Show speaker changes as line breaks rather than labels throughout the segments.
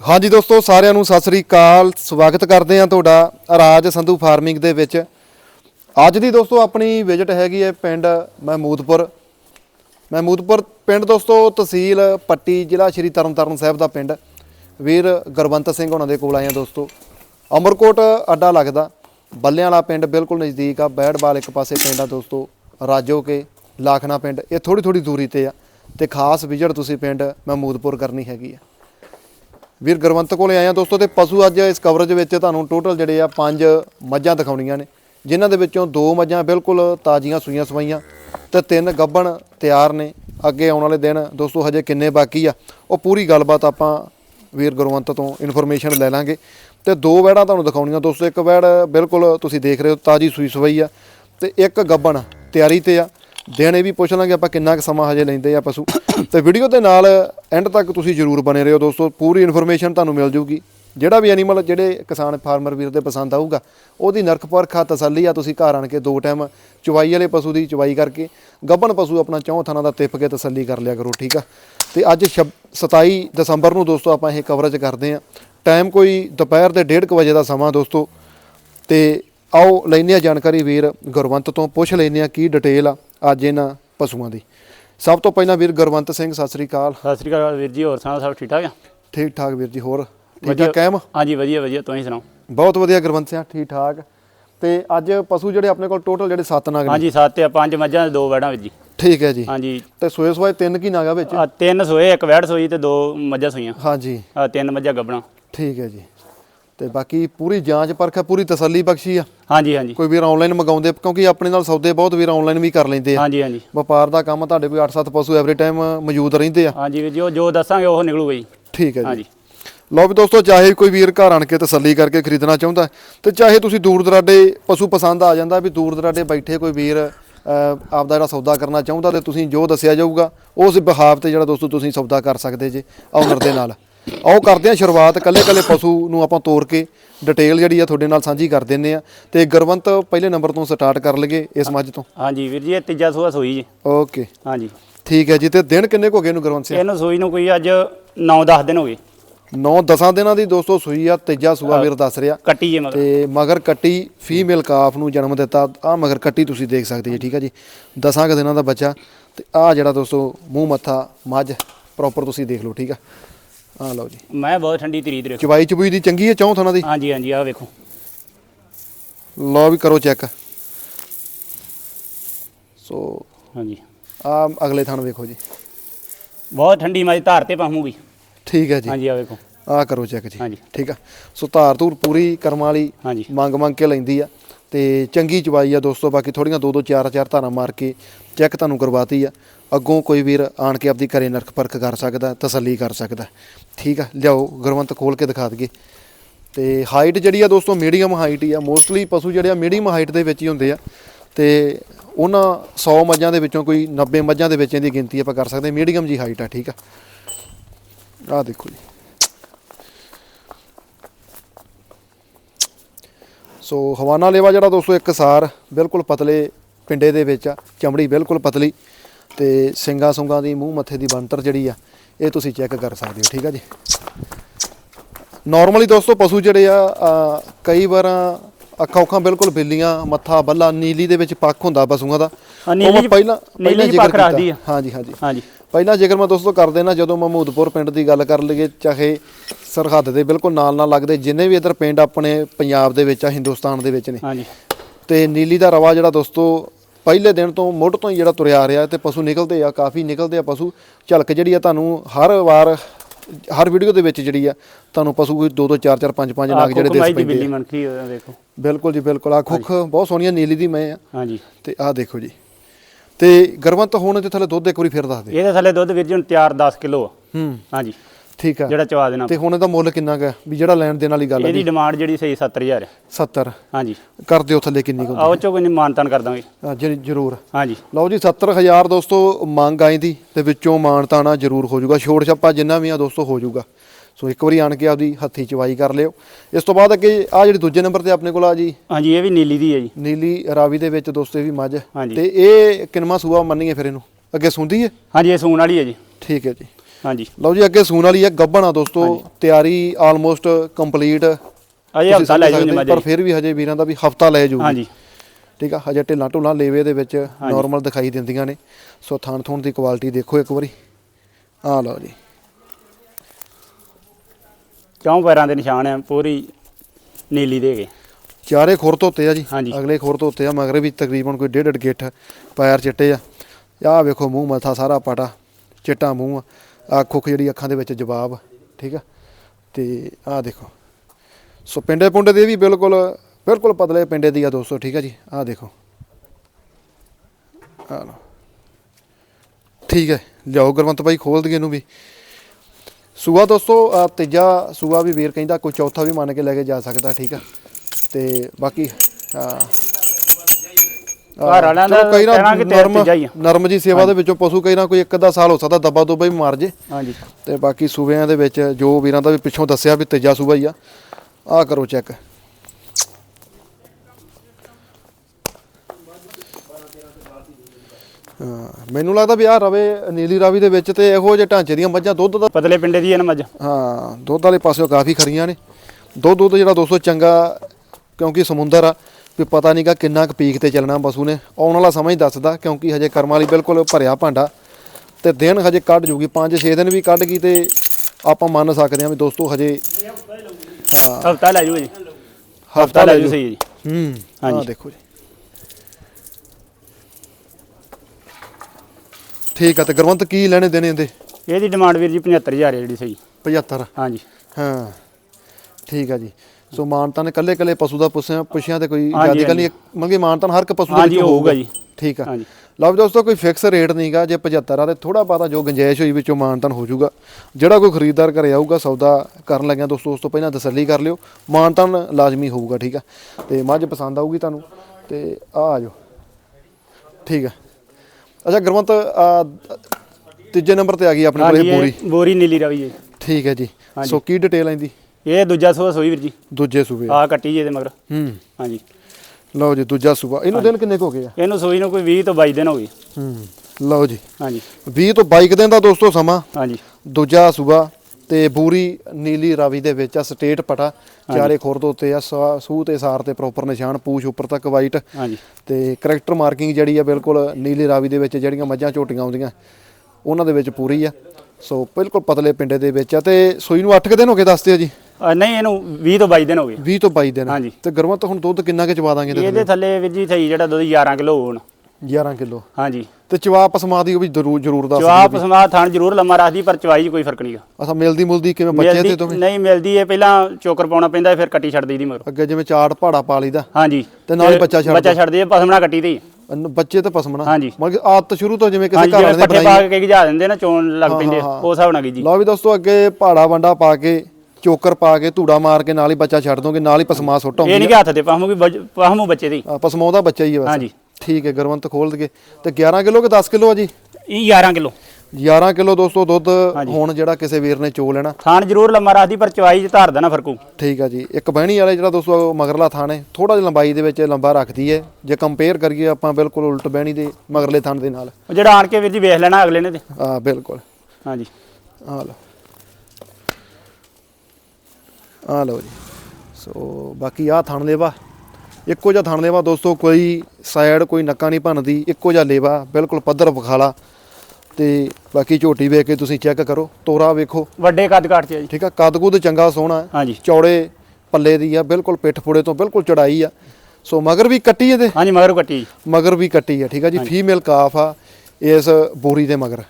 ਹਾਂਜੀ ਦੋਸਤੋ, ਸਾਰਿਆਂ ਨੂੰ ਸਤਿ ਸ੍ਰੀ ਅਕਾਲ। ਸਵਾਗਤ ਕਰਦੇ ਹਾਂ ਤੁਹਾਡਾ ਰਾਜ ਸੰਧੂ ਫਾਰਮਿੰਗ ਦੇ ਵਿੱਚ। ਅੱਜ ਦੀ ਦੋਸਤੋ, ਆਪਣੀ ਵਿਜ਼ਿਟ ਹੈਗੀ ਹੈ ਪਿੰਡ ਮਹਿਮੂਦਪੁਰ। ਮਹਿਮੂਦਪੁਰ ਪਿੰਡ ਦੋਸਤੋ, ਤਹਿਸੀਲ ਪੱਟੀ, ਜ਼ਿਲ੍ਹਾ ਸ਼੍ਰੀ ਤਰਨਤਾਰਨ ਸਾਹਿਬ ਦਾ ਪਿੰਡ। ਵੀਰ ਗੁਰਵੰਤ ਸਿੰਘ ਉਹਨਾਂ ਦੇ ਕੋਲ ਆਏ ਹਾਂ ਦੋਸਤੋ। ਅਮਰਕੋਟ ਅੱਡਾ ਲੱਗਦਾ। ਬੱਲਿਆਂ ਵਾਲਾ ਪਿੰਡ ਬਿਲਕੁਲ ਨਜ਼ਦੀਕ ਆ। ਬੈੜਵਾਲ ਇੱਕ ਪਾਸੇ ਪਿੰਡ ਆ ਦੋਸਤੋ। ਰਾਜੋ ਕੇ, ਲਾਖਣਾ ਪਿੰਡ। ਇਹ ਥੋੜੀ ਥੋੜੀ ਦੂਰੀ ਤੇ ਆ। ਤੇ ਖਾਸ ਵਿਜ਼ਿਟ ਤੁਸੀਂ ਪਿੰਡ ਮਹਿਮੂਦਪੁਰ ਕਰਨੀ ਹੈਗੀ ਆ। ਵੀਰ ਗੁਰਵੰਤ ਕੋਲੇ ਆਇਆ ਦੋਸਤੋ ਤੇ ਪਸ਼ੂ ਅੱਜ ਇਸ ਕਵਰੇਜ ਵਿੱਚ ਤੁਹਾਨੂੰ ਟੋਟਲ ਜਿਹੜੇ ਆ ਪੰਜ ਮੱਝਾਂ ਦਿਖਾਉਣੀਆਂ ਨੇ। ਜਿਨ੍ਹਾਂ ਦੇ ਵਿੱਚੋਂ ਦੋ ਮੱਝਾਂ ਬਿਲਕੁਲ ਤਾਜ਼ੀਆਂ ਸੂਈਆਂ ਸਵਾਈਆਂ ਤੇ ਤਿੰਨ ਗੱਬਣ ਤਿਆਰ ਨੇ ਅੱਗੇ ਆਉਣ ਵਾਲੇ ਦਿਨ। ਦੋਸਤੋ ਹਜੇ ਕਿੰਨੇ ਬਾਕੀ ਆ, ਉਹ ਪੂਰੀ ਗੱਲਬਾਤ ਆਪਾਂ ਵੀਰ ਗੁਰਵੰਤ ਤੋਂ ਇਨਫੋਰਮੇਸ਼ਨ ਲੈ ਲਾਂਗੇ। ਤੇ ਦੋ ਵੈੜਾਂ ਤੁਹਾਨੂੰ ਦਿਖਾਉਣੀਆਂ ਦੋਸਤੋ, ਇੱਕ ਵੈੜ ਬਿਲਕੁਲ ਤੁਸੀਂ ਦੇਖ ਰਹੇ ਹੋ ਤਾਜ਼ੀ ਸੂਈ ਸਵਾਈ ਆ ਤੇ ਇੱਕ ਗੱਬਣ ਤਿਆਰੀ ਤੇ ਆ। ਦਿਨ ਇਹ ਵੀ ਪੁੱਛ ਲਾਂਗੇ ਆਪਾਂ ਕਿੰਨਾ ਕੁ ਸਮਾਂ ਹਜੇ ਲੈਂਦੇ ਆ ਪਸ਼ੂ। ਤੇ ਵੀਡੀਓ ਦੇ ਨਾਲ ਐਂਡ ਤੱਕ ਤੁਸੀਂ ਜਰੂਰ ਬਣੇ ਰਹੋ ਦੋਸਤੋ। ਪੂਰੀ ਇਨਫੋਰਮੇਸ਼ਨ ਤੁਹਾਨੂੰ ਮਿਲ ਜੂਗੀ। ਜਿਹੜਾ ਵੀ ਐਨੀਮਲ ਜਿਹੜੇ ਕਿਸਾਨ ਫਾਰਮਰ ਵੀਰ ਦੇ ਪਸੰਦ ਆਊਗਾ, ਉਹਦੀ ਨਰਕ ਪਰਖਾ ਤਸੱਲੀ ਆ ਤੁਸੀਂ ਘਰ ਆਣ ਕੇ ਦੋ ਟਾਈਮ ਚਵਾਈ ਵਾਲੇ ਪਸ਼ੂ ਦੀ ਚਵਾਈ ਕਰਕੇ ਗੱਭਣ ਪਸ਼ੂ ਆਪਣਾ ਚੌਂ ਥਾਣਾ ਦਾ ਤਿੱਪ ਕੇ ਤਸੱਲੀ ਕਰ ਲਿਆ ਕਰੋ, ਠੀਕ ਆ? ਤੇ ਅੱਜ ਛਬ- 27 ਦਸੰਬਰ ਨੂੰ ਦੋਸਤੋ ਆਪਾਂ ਇਹ ਕਵਰੇਜ ਕਰਦੇ ਆ। ਟਾਈਮ ਕੋਈ ਦੁਪਹਿਰ ਦੇ 1:30 ਵਜੇ ਦਾ ਸਮਾਂ ਦੋਸਤੋ। ਤੇ ਆਓ ਲੈਨੇ ਆ ਜਾਣਕਾਰੀ ਵੀਰ ਗੁਰਵੰਤ ਤੋਂ, ਪੁੱਛ ਲੈਨੇ ਆ ਕੀ ਡਿਟੇਲ ਆ। ਅੱਜ ਇਹਨਾਂ ਪਸ਼ੂਆਂ ਦੀ। ਸਭ ਤੋਂ ਪਹਿਲਾਂ ਵੀਰ ਗੁਰਵੰਤ ਸਿੰਘ ਸਤਿ ਸ੍ਰੀ ਅਕਾਲ।
ਸਤਿ ਸ੍ਰੀ ਅਕਾਲ ਵੀਰ ਜੀ ਹੋਰ ਸੁਣਾਓ ਸਭ ਠੀਕ ਠਾਕ ਆ?
ਠੀਕ ਠਾਕ ਵੀਰ ਜੀ ਹੋਰ? ਠੀਕ। ਠਾਕ ਕਾਇਮ?
ਹਾਂਜੀ ਵਧੀਆ ਵਧੀਆ ਤੁਸੀਂ ਸੁਣਾਓ?
ਬਹੁਤ ਵਧੀਆ ਗੁਰਵੰਤ ਸਿੰਘ ਠੀਕ ਠਾਕ ਤੇ ਅੱਜ ਪਸ਼ੂ ਜਿਹੜੇ ਆਪਣੇ ਕੋਲ ਟੋਟਲ ਜਿਹੜੇ 7 ਨਗ ਨੇ।
ਹਾਂਜੀ ਸੱਤ ਆ ਪੰਜ ਮੱਝਾਂ ਤੇ ਦੋ ਵੈੜਾਂ ਵੀਰ ਜੀ।
ਠੀਕ ਹੈ ਜੀ।
ਹਾਂਜੀ।
ਤੇ ਸੋਏ ਸੋਏ ਤਿੰਨ ਕੀ ਨਾਗਾ ਵਿੱਚ?
ਆ ਤਿੰਨ ਸੋਏ ਇੱਕ ਵੈੜ ਸੋਈ ਤੇ ਦੋ ਮੱਝਾਂ ਸੋਈਆਂ।
ਹਾਂਜੀ।
ਆ ਤਿੰਨ ਮੱਝਾਂ ਗੱਬਣਾ
ਠੀਕ ਹੈ ਜੀ। ਤੇ ਬਾਕੀ ਪੂਰੀ ਜਾਂਚ ਪਰਖ ਹੈ, ਪੂਰੀ ਤਸੱਲੀ ਬਖਸ਼ੀ ਆ।
ਹਾਂਜੀ ਹਾਂਜੀ।
ਕੋਈ ਵੀਰ ਆਨਲਾਈਨ ਮੰਗਾਉਂਦੇ ਕਿਉਂਕਿ ਆਪਣੇ ਨਾਲ ਸੌਦੇ ਬਹੁਤ ਵੀਰ ਆਨਲਾਈਨ ਵੀ ਕਰ ਲੈਂਦੇ ਆ।
ਹਾਂਜੀ ਹਾਂਜੀ।
ਵਪਾਰ ਦਾ ਕੰਮ ਆ, ਤੁਹਾਡੇ ਕੋਈ 8-7 ਪਸ਼ੂ ਐਵਰੀ ਟਾਈਮ ਮੌਜੂਦ ਰਹਿੰਦੇ ਆ।
ਹਾਂਜੀ ਵੀਰ ਜੀ ਉਹ ਜੋ ਦੱਸਾਂਗੇ ਉਹ ਨਿਕਲੂਗਾ ਜੀ
ਠੀਕ ਹੈ ਜੀ।
ਹਾਂਜੀ।
ਲਓ ਵੀ ਦੋਸਤੋ ਚਾਹੇ ਕੋਈ ਵੀਰ ਘਰ ਆਣ ਕੇ ਤਸੱਲੀ ਕਰਕੇ ਖਰੀਦਣਾ ਚਾਹੁੰਦਾ ਹੈ, ਤੇ ਚਾਹੇ ਤੁਸੀਂ ਦੂਰ ਦਰਾਡੇ ਪਸ਼ੂ ਪਸੰਦ ਆ ਜਾਂਦਾ ਵੀ ਦੂਰ ਦਰਾਡੇ ਬੈਠੇ ਕੋਈ ਵੀਰ ਅਹ, ਆਪਦਾ ਜਿਹੜਾ ਸੌਦਾ ਕਰਨਾ ਚਾਹੁੰਦਾ ਤੇ ਤੁਸੀਂ ਜੋ ਦੱਸਿਆ ਜਾਊਗਾ ਉਸ ਬਿਹਾਵ ਤੇ ਜਿਹੜਾ ਦੋਸਤੋ ਤੁਸੀਂ ਸੌਦਾ ਕਰ ਸਕਦੇ ਜੇ ਓਨਰ ਦੇ ਨਾਲ। ਆਓ ਕਰਦੇ ਹਾਂ ਸ਼ੁਰੂਆਤ ਕੱਲੇ ਕੱਲੇ ਪਸ਼ੂ ਨੂੰ ਆਪਾਂ ਤੋੜ ਕੇ ਡਿਟੇਲ ਜਿਹੜੀ ਆ ਤੁਹਾਡੇ ਨਾਲ ਸਾਂਝੀ ਕਰ ਦਿੰਨੇ ਆ ਤੇ ਗੁਰਵੰਤ ਪਹਿਲੇ ਨੰਬਰ ਤੋਂ ਸਟਾਰਟ ਕਰ ਲਈਏ ਇਸ ਮੱਝ ਤੋਂ।
ਹਾਂਜੀ ਵੀਰ ਜੀ ਇਹ ਤੀਜਾ ਸੋਆ ਸੋਈ ਜੀ।
ਓਕੇ।
ਹਾਂਜੀ।
ਠੀਕ ਹੈ ਜੀ ਤੇ ਦਿਨ ਕਿੰਨੇ ਕੁ ਹੋ ਗਏ ਇਹਨੂੰ ਗੁਰਵੰਤ ਸਿੰਘ?
ਇਹਨੂੰ ਸੋਈ ਨੂੰ ਕੋਈ ਅੱਜ 9-10 ਦਿਨ ਹੋ ਗਏ।
9-10 ਦਿਨਾਂ ਦੀ ਦੋਸਤੋ ਸੂਈ ਆ ਤੀਜਾ ਸੂਆ ਵੀਰ ਦੱਸ ਰਿਹਾ।
ਕੱਟੀ ਜੇ ਮਗਰ।
ਤੇ ਮਗਰ ਕੱਟੀ ਫੀਮੇਲ ਕਾਫ ਨੂੰ ਜਨਮ ਦਿੱਤਾ। ਆ ਮਗਰ ਕੱਟੀ ਤੁਸੀਂ ਦੇਖ ਸਕਦੇ ਜੀ ਠੀਕ ਹੈ ਜੀ। ਦਸਾਂ ਕੁ ਦਿਨਾਂ ਦਾ ਬੱਚਾ। ਤੇ ਆ ਜਿਹੜਾ ਦੋਸਤੋ ਮੂੰਹ ਮੱਥਾ ਮੱਝ ਪ੍ਰੋਪਰ ਤੁਸੀਂ ਦੇਖ ਲਓ ਠੀਕ ਆ। ਆ ਲਓ ਜੀ।
ਮੈਂ ਬਹੁਤ ਠੰਡੀ ਤਰੀਦ ਦੇਖੋ।
ਚਵਾਈ ਚਬੂਈ ਦੀ ਚੰਗੀ ਹੈ ਚੌਂ ਥਾਂ ਦੀ?
ਹਾਂਜੀ ਹਾਂਜੀ ਆ ਵੇਖੋ।
ਲਓ ਵੀ ਕਰੋ ਚੈੱਕ। ਸੋ
ਹਾਂਜੀ।
ਆ ਅਗਲੇ ਥਾਂ ਵੇਖੋ ਜੀ।
ਬਹੁਤ ਠੰਡੀ ਮਾਈ ਧਾਰ ਤੇ ਪਾਹੂਗੀ
ਠੀਕ ਹੈ ਜੀ।
ਹਾਂਜੀ ਆ ਵੇਖੋ।
ਆ ਕਰੋ ਚੈੱਕ ਜੀ।
ਹਾਂਜੀ।
ਠੀਕ ਆ। ਸੋ ਧਾਰ ਧੂਰ ਪੂਰੀ ਕਰਮਾਂ ਵਾਲੀ
ਹਾਂਜੀ।
ਮੰਗ ਮੰਗ ਕੇ ਲੈਂਦੀ ਆ। ਤੇ ਚੰਗੀ ਚਵਾਈ ਆ ਦੋਸਤੋ, ਬਾਕੀ ਥੋੜੀਆਂ ਦੋ ਦੋ ਚਾਰ ਚਾਰ ਧਾਰਾਂ ਮਾਰ ਕੇ ਚੈੱਕ ਤੁਹਾਨੂੰ ਕਰਵਾਤੀ ਆ। ਅੱਗੋਂ ਕੋਈ ਵੀਰ ਆਣ ਕੇ ਆਪਦੀ ਘਰੇ ਨਰਖ ਪਰਖ ਕਰ ਸਕਦਾ, ਤਸੱਲੀ ਕਰ ਸਕਦਾ। ਠੀਕ ਆ, ਲਿਆਓ, ਗੁਰਵੰਤ ਖੋਲ ਕੇ ਦਿਖਾ ਦਈਏ। ਤੇ ਹਾਈਟ ਜਿਹੜੀ ਆ ਦੋਸਤੋ ਮੀਡੀਅਮ ਹਾਈਟ ਹੀ ਆ। ਮੋਸਟਲੀ ਪਸ਼ੂ ਜਿਹੜੇ ਆ ਮੀਡੀਅਮ ਹਾਈਟ ਦੇ ਵਿੱਚ ਹੀ ਹੁੰਦੇ ਆ। ਤੇ ਉਹਨਾਂ 100 ਮੱਝਾਂ ਦੇ ਵਿੱਚੋਂ ਕੋਈ 90 ਮੱਝਾਂ ਦੇ ਵਿੱਚ ਇਹਦੀ ਗਿਣਤੀ ਆਪਾਂ ਕਰ ਸਕਦੇ ਮੀਡੀਅਮ ਜੀ ਹਾਈਟ ਆ, ਠੀਕ ਆ। ਆਹ ਦੇਖੋ ਜੀ। ਸੋ ਹਵਾਨਾ ਲੇਵਾ ਜਿਹੜਾ ਦੋਸਤੋ ਇੱਕ ਸਾਰ ਬਿਲਕੁਲ ਪਤਲੇ ਪਿੰਡੇ ਦੇ ਵਿੱਚ ਆ ਚਮੜੀ ਬਿਲਕੁਲ ਪਤਲੀ ਤੇ ਸਿੰਗਾ ਸੁੰਗਾ ਦੀ ਮੂੰਹ ਮੱਥੇ ਦੀ ਬਣਤਰ ਜਿਹੜੀ ਆ ਇਹ ਤੁਸੀਂ ਚੈੱਕ ਕਰ ਸਕਦੇ ਹੋ ਠੀਕ ਆ ਜੀ? ਨਾਰਮਲੀ ਦੋਸਤੋ ਪਸ਼ੂ ਜਿਹੜੇ ਆ ਕਈ ਵਾਰ ਅੱਖਾਂ ਉੱਖਾਂ ਬਿਲਕੁਲ ਬਿੱਲੀਆਂ ਮੱਥਾ ਬੱਲਾ ਨੀਲੀ ਦੇ ਵਿੱਚ ਪੱਖ ਹੁੰਦਾ ਪਸ਼ੂਆਂ ਦਾ। ਉਹ ਪਹਿਲਾਂ ਪਹਿਲਾਂ ਜ਼ਿਕਰ ਕੀਤਾ। ਹਾਂਜੀ ਹਾਂਜੀ।
ਹਾਂਜੀ।
ਪਹਿਲਾਂ ਜੇਕਰ ਮੈਂ ਦੋਸਤੋ ਕਰ ਦੇਣਾ ਜਦੋਂ ਮਹਮੂਦਪੁਰ ਪਿੰਡ ਦੀ ਗੱਲ ਕਰ ਲਈਏ ਚਾਹੇ ਸਰਹੱਦ ਦੇ ਬਿਲਕੁਲ ਨਾਲ ਨਾਲ ਲੱਗਦੇ ਜਿੰਨੇ ਵੀ ਇਧਰ ਪਿੰਡ ਆਪਣੇ ਪੰਜਾਬ ਦੇ ਵਿੱਚ ਆ ਹਿੰਦੁਸਤਾਨ ਦੇ ਵਿੱਚ ਨੇ।
ਹਾਂਜੀ।
ਤੇ ਨੀਲੀ ਦਾ ਰਵਾ ਜਿਹੜਾ ਦੋਸਤੋ ਪਹਿਲੇ ਦਿਨ ਤੋਂ ਮੁੱਢ ਤੋਂ ਹੀ ਜਿਹੜਾ ਤੁਰਿਆ ਆ ਰਿਹਾ ਤੇ ਪਸ਼ੂ ਨਿਕਲਦੇ ਆ ਕਾਫੀ ਨਿਕਲਦੇ ਆ ਪਸ਼ੂ। ਝਲਕ ਜਿਹੜੀ ਆ ਤੁਹਾਨੂੰ ਹਰ ਵਾਰ ਹਰ ਵੀਡੀਓ ਦੇ ਵਿੱਚ ਜਿਹੜੀ ਆ ਤੁਹਾਨੂੰ ਪਸ਼ੂ ਕੋਈ 2 2 4 4 5 5 ਨਾਗ ਜਿਹੜੇ
ਦੀ
ਪੈਂਦੇ
ਬਿੱਲੀ
ਆ
ਹੋਇਆ ਵੇਖੋ
ਬਿਲਕੁਲ ਜੀ ਬਿਲਕੁਲ। ਆ ਖੁੱਖ ਬਹੁਤ ਸੋਹਣੀਆਂ ਨੀਲੀ ਦੀ ਮੈਂ ਆ।
ਹਾਂਜੀ।
ਤੇ ਆਹ ਦੇਖੋ ਜੀ। ਤੇ ਗਰਵੰਤ ਹੋਣ ਦੇ ਥੱਲੇ ਦੁੱਧ ਇੱਕ ਵਾਰੀ ਫਿਰ ਦੱਸ ਦੇ।
ਇਹਦੇ ਥੱਲੇ ਦੁੱਧ ਵੀਰ ਜੀ ਹੁਣ ਤਿਆਰ 10 ਕਿਲੋ
ਹੂੰ।
ਹਾਂਜੀ।
ਠੀਕ ਆ।
ਜਿਹੜਾ ਚਵਾ ਦੇਣਾ
ਤੇ ਹੁਣ ਇਹਦਾ ਮੁੱਲ ਕਿੰਨਾ ਹੈ ਵੀ ਜਿਹੜਾ ਲੈਣ ਦੇਣ ਵਾਲੀ ਗੱਲ ਹੈ
ਇਹਦੀ ਡਿਮਾਂਡ ਜਿਹੜੀ ਸਹੀ 70000 ਹੈ
70
ਹਾਂਜੀ।
ਕਰ ਦਿਓ ਥੱਲੇ ਕਿੰਨੀ ਕੁ
ਆਓ ਚੋ ਕੋਈ ਨਹੀਂ ਮਾਨਤਾਨ ਕਰ ਦਾਂਗੇ।
ਜਰੂਰ।
ਹਾਂਜੀ।
ਲਓ ਜੀ 70000 ਦੋਸਤੋ ਮੰਗ ਆਈ ਦੀ ਤੇ ਵਿੱਚੋਂ ਮਾਨਤਾਣਾ ਜ਼ਰੂਰ ਹੋ ਜਾਊਗਾ। ਛੋੜ ਛੱਪਾ ਜਿੰਨਾ ਵੀ ਆ ਦੋਸਤੋ ਹੋ ਜਾਊਗਾ। ਸੋ ਇੱਕ ਵਾਰੀ ਆਣ ਕੇ ਆਪਦੀ ਹੱਥੀ ਚਵਾਈ ਕਰ ਲਿਓ। ਇਸ ਤੋਂ ਬਾਅਦ ਅੱਗੇ ਆ ਜਿਹੜੀ ਦੂਜੇ ਨੰਬਰ ਤੇ ਆਪਣੇ ਕੋਲ ਆ ਜੀ।
ਹਾਂਜੀ ਇਹ ਵੀ ਨੀਲੀ ਦੀ ਹੈ ਜੀ।
ਨੀਲੀ ਰਾਵੀ ਦੇ ਵਿੱਚ ਦੋਸਤੋ ਇਹ ਵੀ ਮੱਝ। ਤੇ ਇਹ ਕਿੰਨਵਾਂ ਸੂਆ ਮੰਨੀਏ ਫਿਰ ਇਹਨੂੰ? ਅੱਗੇ ਸੁੰਦੀ ਹੈ?
ਹਾਂਜੀ ਇਹ ਸੂਣ ਵਾਲੀ ਹੈ ਜੀ।
ਠੀਕ ਹੈ ਜੀ।
ਹਾਂਜੀ।
ਲਓ ਜੀ ਅੱਗੇ ਸੂਣ ਵਾਲੀ ਹੈ ਗੱਬਣ ਆ ਦੋਸਤੋ। ਤਿਆਰੀ ਆਲਮੋਸਟ ਕੰਪਲੀਟ
ਅਜੇ ਹਫਤਾ ਲੈ ਜੂਗੀ ਮੱਝ
ਪਰ ਫਿਰ ਵੀ ਹਜੇ ਵੀਰਾਂ ਦਾ ਵੀ ਹਫਤਾ ਲੈ ਜਾਊਗੀ
ਹਾਂਜੀ।
ਠੀਕ ਆ ਹਜੇ ਢਿੱਲਾਂ ਢੁੱਲਾਂ ਲੇਵੇ ਦੇ ਵਿੱਚ ਨਾਰਮਲ ਦਿਖਾਈ ਦਿੰਦੀਆਂ ਨੇ। ਸੋ ਥਣ ਥੁਣ ਦੀ ਕੁਆਲਿਟੀ ਦੇਖੋ ਇੱਕ ਵਾਰੀ। ਆ ਲਓ ਜੀ।
ਚੌਂ ਪੈਰਾਂ ਦੇ ਨਿਸ਼ਾਨ ਆ ਪੂਰੀ ਨੀਲੀ ਦੇ ਗਏ
ਚਾਰੇ ਖੁਰ ਧੋਤੇ ਆ ਜੀ।
ਹਾਂਜੀ।
ਅਗਲੇ ਖੁਰ ਧੋਤੇ ਆ ਮਗਰ ਵੀ ਤਕਰੀਬਨ ਕੋਈ ਡੇਢ ਡੇਢ ਗਿੱਠ ਪੈਰ ਚਿੱਟੇ ਆ। ਆਹ ਵੇਖੋ ਮੂੰਹ ਮੱਥਾ ਸਾਰਾ ਪਾਟਾ ਚਿੱਟਾ ਮੂੰਹ ਆ। ਆਹ ਖੁੱਖ ਜਿਹੜੀ ਅੱਖਾਂ ਦੇ ਵਿੱਚ ਜਵਾਬ ਠੀਕ ਆ? ਤੇ ਆਹ ਦੇਖੋ। ਸੋ ਪਿੰਡੇ ਪੁੰਡੇ ਦੇ ਵੀ ਬਿਲਕੁਲ ਬਿਲਕੁਲ ਪਤਲੇ ਪਿੰਡੇ ਦੀ ਆ ਦੋਸਤੋ ਠੀਕ ਆ ਜੀ? ਆਹ ਦੇਖੋ। ਆਹ ਲਓ। ਠੀਕ ਹੈ। ਲਿਆਓ ਗੁਰਵੰਤ ਭਾਈ ਖੋਲ ਦਈਏ ਇਹਨੂੰ ਵੀ। ਸੂਆ ਦੋਸਤੋ ਤੀਜਾ ਸੂਆ ਵੀ ਵੀਰ ਕਹਿੰਦਾ ਕੋਈ ਚੌਥਾ ਵੀ ਮੰਨ ਕੇ ਲੈ ਕੇ ਜਾ ਸਕਦਾ ਠੀਕ ਆ। ਤੇ ਬਾਕੀ ਆ
ਘਰ ਵਾਲਿਆਂ ਦਾ
ਚਲੋ ਕਈ ਨਾ ਨਰਮ
ਹੀ।
ਨਰਮ ਜੀ ਸੇਵਾ ਦੇ ਵਿੱਚੋਂ ਪਸ਼ੂ ਕਈ ਨਾ ਕੋਈ ਇੱਕ ਅੱਧਾ ਸਾਲ ਹੋ ਸਕਦਾ ਦੱਬਾ ਦੁੱਬਾ ਵੀ ਮਾਰ ਜੇ।
ਹਾਂਜੀ।
ਤੇ ਬਾਕੀ ਸੂਬਿਆਂ ਦੇ ਵਿੱਚ ਜੋ ਵੀਰਾਂ ਦਾ ਵੀ ਪਿੱਛੋਂ ਦੱਸਿਆ ਵੀ ਤੀਜਾ ਸੂਬਾ ਹੀ ਆ। ਆ ਕਰੋ ਚੈੱਕ। ਮੈਨੂੰ ਲੱਗਦਾ ਵੀ ਆ ਰਵੇ ਨੀਲੀ ਰਾਵੀ ਦੇ ਵਿੱਚ ਤੇ ਇਹੋ ਜਿਹੇ ਢਾਂਚੇ ਦੀਆਂ ਮੱਝਾਂ ਦੁੱਧ ਦਾ
ਪਤਲੇ ਪਿੰਡੇ ਦੀ ਹੈ ਨਾ ਮੱਝ?
ਹਾਂ ਦੁੱਧ ਵਾਲੇ ਪਾਸਿਓਂ ਕਾਫੀ ਖਰੀਆਂ ਨੇ। ਦੁੱਧ ਦੁੱਧ ਜਿਹੜਾ 200 ਚੰਗਾ ਕਿਉਂਕਿ ਸਮੁੰਦਰ ਆ ਵੀ ਪਤਾ ਨਹੀਂਗਾ ਕਿੰਨਾ ਕੁ ਪੀਕ ਤੇ ਚੱਲਣਾ ਪਸ਼ੂ ਨੇ। ਆਉਣ ਵਾਲਾ ਸਮਾਂ ਹੀ ਦੱਸਦਾ ਕਿਉਂਕਿ ਹਜੇ ਕਰਮਾਂ ਵਾਲੀ ਬਿਲਕੁਲ ਭਰਿਆ ਭਾਂਡਾ। ਤੇ ਦਿਨ ਹਜੇ ਕੱਢ ਜੂਗੀ 5-6 ਦਿਨ ਵੀ ਕੱਢ ਗਈ ਤੇ ਆਪਾਂ ਮੰਨ ਸਕਦੇ ਹਾਂ ਵੀ ਦੋਸਤੋ ਹਜੇ
ਹਫਤਾ ਲੈ ਜੂ ਜੀ
ਹਫਤਾ ਲੈ
ਜੂ ਸਹੀ ਜੀ।
ਹੂੰ। ਦੇਖੋ ਜੀ। ਠੀਕ ਆ ਤੇ ਗੁਰਵੰਤ ਕੀ ਲੈਣੇ ਦੇਣੇ ਇਹਦੇ?
ਇਹਦੀ ਡਿਮਾਂਡ ਵੀਰ ਜੀ 75000 ਹੈ ਜਿਹੜੀ ਸਹੀ।
75
ਹਾਂਜੀ।
ਹਾਂ ਠੀਕ ਆ ਜੀ। ਸੋ ਮਾਨਤਾ ਨੇ ਕੱਲੇ ਕੱਲੇ ਪਸ਼ੂ ਦਾ ਪੁੱਛਿਆ ਪੁੱਛਿਆ ਤੇ ਕੋਈ ਜ਼ਿਆਦਾ ਕੱਲੀ ਮੰਗੇ ਮਾਨਤਾ ਹਰ ਇੱਕ ਪਸ਼ੂ ਦੇ ਵਿੱਚ
ਹੋਊਗਾ ਜੀ।
ਠੀਕ ਆ।
ਹਾਂਜੀ।
ਲਓ ਦੋਸਤੋ ਕੋਈ ਫਿਕਸ ਰੇਟ ਨਹੀਂਗਾ ਜੇ 75 ਆ ਤੇ ਥੋੜਾ ਬਾਤਾ ਜੋ ਗੁੰਜਾਇਸ਼ ਹੋਈ ਵਿੱਚੋਂ ਮਾਨਤਨ ਹੋ ਜਾਊਗਾ। ਜਿਹੜਾ ਕੋਈ ਖਰੀਦਦਾਰ ਘਰੇ ਆਊਗਾ ਸੌਦਾ ਕਰਨ ਲੱਗਿਆ ਦੋਸਤੋ ਉਸ ਤੋਂ ਪਹਿਲਾਂ ਤਸੱਲੀ ਕਰ ਲਿਓ। ਮਾਨਤਨ ਲਾਜ਼ਮੀ ਹੋਊਗਾ ਠੀਕ ਆ। ਤੇ ਮੱਝ ਪਸੰਦ ਆਊਗੀ ਤੁਹਾਨੂੰ। ਤੇ ਆ ਆ ਜਾਓ। ਠੀਕ ਆ। ਅੱਛਾ ਗੁਰਵੰਤ ਆ ਤੀਜੇ ਨੰਬਰ ਤੇ ਆ ਗਈ ਆਪਣੇ ਕੋਲੇ
ਹਾਂਜੀ
ਬੋਰੀ।
ਇਹ ਬੋਰੀ ਨੀਲੀ ਰਵੀ ਜੀ
ਠੀਕ ਹੈ ਜੀ। ਸੋ ਕੀ ਡਿਟੇਲ ਆਂਦੀ
ਇਹ ਦੂਜਾ ਸੂਆ ਸੋਈ ਵੀਰ ਜੀ।
ਦੂਜੇ ਸੂਬੇ
ਆ। ਕੱਟੀ ਜੀ ਇਹਦੇ ਮਗਰ।
ਹੂੰ।
ਹਾਂਜੀ।
ਲਓ ਜੀ ਦੂਜਾ ਸੂਬਾ। ਇਹਨੂੰ ਦਿਨ ਕਿੰਨੇ ਕੁ ਹੋ ਗਏ ਆ?
ਇਹਨੂੰ ਸੋਈ ਨੂੰ ਕੋਈ 20 ਤੋਂ 22 ਦਿਨ ਹੋ ਗਏ।
ਹੂੰ। ਲਓ ਜੀ।
ਹਾਂਜੀ।
20 ਤੋਂ 22 ਦਿਨ ਦਾ ਦੋਸਤੋ ਸਮਾਂ।
ਹਾਂਜੀ।
ਦੂਜਾ ਸੂਬਾ। ਤੇ ਬੂਰੀ ਨੀਲੀ ਰਾਵੀ ਦੇ ਵਿੱਚ ਆ ਸਟੇਟ ਪਟਾ ਚਾਰੇ ਖੁਰ ਦੇ ਉੱਤੇ ਆ ਸੂਹ ਤੇ ਸਾਰ ਤੇ ਪ੍ਰੋਪਰ ਨਿਸ਼ਾਨ ਪੂਛ ਉੱਪਰ ਤੱਕ ਵਾਈਟ
ਹਾਂਜੀ।
ਤੇ ਕਰੈਕਟਰ ਮਾਰਕਿੰਗ ਜਿਹੜੀ ਆ ਬਿਲਕੁਲ ਨੀਲੀ ਰਾਵੀ ਦੇ ਵਿੱਚ ਜਿਹੜੀਆਂ ਮੱਝਾਂ ਝੋਟੀਆਂ ਆਉਂਦੀਆਂ ਉਹਨਾਂ ਦੇ ਵਿੱਚ ਪੂਰੀ ਆ। ਸੋ ਬਿਲਕੁਲ ਪਤਲੇ ਪਿੰਡੇ ਦੇ ਵਿੱਚ ਆ ਤੇ ਸੂਈ ਨੂੰ 8 ਦਿਨ ਹੋ ਗਏ ਦੱਸਦੇ ਆ ਜੀ?
ਨਹੀਂ ਇਹਨੂੰ 20 ਤੋਂ 22 ਦਿਨ ਹੋ ਗਏ।
20 ਤੋਂ 22 ਦਿਨ।
ਹਾਂਜੀ।
ਤੇ ਗਰਮਤ ਹੁਣ ਦੁੱਧ ਕਿੰਨਾ ਕਿ ਚਵਾ ਦਾਂਗੇ ਇਹਦੇ
ਥੱਲੇ? ਵੀਰ ਜੀ ਸਹੀ ਜਿਹੜਾ ਦੁੱਧ 11 ਕਿਲੋ ਹੋਣ।
11 ਕਿਲੋ।
ਹਾਂਜੀ।
ਤੇ ਚਵਾ ਪਸਮਾ ਦੀ ਉਹ ਵੀ ਜ਼ਰੂਰ ਜ਼ਰੂਰ ਦੱਸ
ਜਵਾਬ ਸਮਾ ਥਣ ਜ਼ਰੂਰ ਲੰਮਾ ਰੱਖਦੀ ਪਰ ਚਵਾਈ 'ਚ ਕੋਈ ਫ਼ਰਕ ਨਹੀਂਗਾ
ਅਸਾਂ ਮਿਲਦੀ ਮੁਲਦੀ ਕਿਵੇਂ ਬੱਚੇ ਤੇ
ਮਿਲਦੀ
ਦੋਵੇਂ?
ਨਹੀਂ ਮਿਲਦੀ ਹੈ ਪਹਿਲਾਂ ਚੋਕਰ ਪਾਉਣਾ ਪੈਂਦਾ ਫਿਰ ਕੱਟੀ ਛੱਡ ਦਈਦੀ ਮਗਰ।
ਅੱਗੇ ਜਿਵੇਂ ਚਾੜ ਪਹਾੜਾ ਪਾ ਲਈਦਾ
ਹਾਂਜੀ।
ਤੇ ਨਾਲ ਹੀ ਬੱਚਾ ਛੱਡ
ਬੱਚਾ ਛੱਡਦੀ ਹੈ ਪਸਮਣਾ ਕੱਟੀ
ਅਨ- ਬੱਚੇ ਤੇ ਪਸਮਣਾ।
ਹਾਂਜੀ।
ਮਤਲਬ ਕਿ ਆਦਤ ਸ਼ੁਰੂ ਤੋਂ ਜਿਵੇਂ ਕਿਸੇ
ਹਾਂਜੀ
ਘਰ ਵਾਲੇ ਨੇ
ਪੱਠੇ
ਬਣਾਈ।
ਪਾ ਕੇ ਗਿਜਾ ਦਿੰਦੇ ਨਾ ਚੋਣ ਲੱਗ ਪੈਂਦੇ
ਹਾਂ, ਹਾਂ।
ਉਸ ਹਿਸਾਬ ਨਾਲ ਗਈ ਜੀ
ਲਓ ਵੀ ਦੋਸਤੋ ਅੱਗੇ ਪਹਾੜਾ ਵੰਡਾ ਪਾ ਕੇ ਚੋਕਰ ਪਾ ਕੇ ਧੂੜਾ ਮਾਰ ਕੇ ਨਾਲ ਹੀ ਬੱਚਾ ਛੱਡ ਦੋਗੇ ਨਾਲ ਹੀ ਪਸਮਾ ਸੁੱਟ
ਇਹ
ਆਉਂਦੀ
ਨਹੀਂ ਕਿ ਹੱਥ ਤੇ ਪਾਹਮੂ ਕਿ ਪਾਹਮੂ ਬੱਚੇ ਦੀ
ਆ ਪਸਮਾਉਂਦਾ ਬੱਚਾ ਹੀ ਹੈ ਬਸ।
ਹਾਂਜੀ।
ਠੀਕ ਹੈ ਗੁਰਵੰਤ ਖੋਲ ਦਗੇ ਤੇ 11 ਕਿਲੋ ਕਿ 10 ਕਿਲੋ ਆ ਜੀ?
ਇਹ 11 ਕਿਲੋ।
11 ਕਿਲੋ ਦੋਸਤੋ ਦੁੱਧ। ਹੁਣ ਜਿਹੜਾ ਕਿਸੇ ਵੀਰ ਨੇ ਚੋ ਲੈਣਾ।
ਥਾਣ ਜ਼ਰੂਰ ਲੰਮਾ ਰੱਖਦੀ ਪਰ ਚਵਾਈ 'ਚ ਧਾਰ ਦੇਣਾ ਫਰਕੂ।
ਠੀਕ ਆ ਜੀ। ਇੱਕ ਬਹਿਣੀ ਵਾਲੇ ਜਿਹੜਾ ਦੋਸਤੋ ਮਗਰਲਾ ਥਾਣ ਹੈ ਥੋੜਾ ਜਿਹਾ ਲੰਬਾਈ ਦੇ ਵਿੱਚ ਲੰਬਾ ਰੱਖਦੀ ਹੈ। ਜੇ ਕੰਪੇਅਰ ਕਰੀਏ ਆਪਾਂ ਬਿਲਕੁਲ ਉਲਟ ਬਹਿਣੀ ਦੇ ਮਗਰਲੇ ਥਾਣ ਦੇ ਨਾਲ।
ਜਿਹੜਾ ਆਣ ਕੇ ਵੀਰ ਜੀ ਵੇਖ ਲੈਣਾ ਅਗਲੇ ਨੇ ਤੇ।
ਆ ਬਿਲਕੁਲ।
ਹਾਂਜੀ।
ਆ ਲਓ। ਆ ਲਓ ਜੀ। ਸੋ ਬਾਕੀ ਆ ਥਣ ਲੇਵਾ। ਇੱਕੋ ਜਿਹਾ ਥਣ ਲੇਵਾ ਦੋਸਤੋ ਕੋਈ ਸਾਈਡ ਕੋਈ ਨੱਕਾ ਨਹੀਂ ਭੰਨਦੀ ਇੱਕੋ ਜਿਹਾ ਲੇਵਾ ਬਿਲਕੁਲ ਪੱਧਰ ਵਿਖਾਲਾ। ਤੇ ਬਾਕੀ ਝੋਟੀ ਵੇਖ ਕੇ ਤੁਸੀਂ ਚੈੱਕ ਕਰੋ ਤੋਰਾ ਵੇਖੋ।
ਵੱਡੇ ਕੱਦ ਕਾਟ 'ਚ ਆ ਜੀ।
ਠੀਕ ਆ ਕੱਦ ਕੁੱਦ ਚੰਗਾ ਸੋਹਣਾ ਹੈ।
ਹਾਂਜੀ।
ਚੌੜੇ ਪੱਲੇ ਦੀ ਆ ਬਿਲਕੁਲ ਪਿੱਠ ਪੁੜੇ ਤੋਂ ਬਿਲਕੁਲ ਚੜਾਈ ਆ। ਸੋ ਮਗਰ ਵੀ ਕੱਟੀ ਇਹਦੇ?
ਹਾਂਜੀ ਮਗਰ ਕੱਟੀ।
ਮਗਰ ਵੀ ਕੱਟੀ ਆ ਠੀਕ ਆ ਜੀ ਫੀਮੇਲ ਕਾਫ ਆ ਇਸ ਬੋਰੀ ਦੇ ਮਗਰ।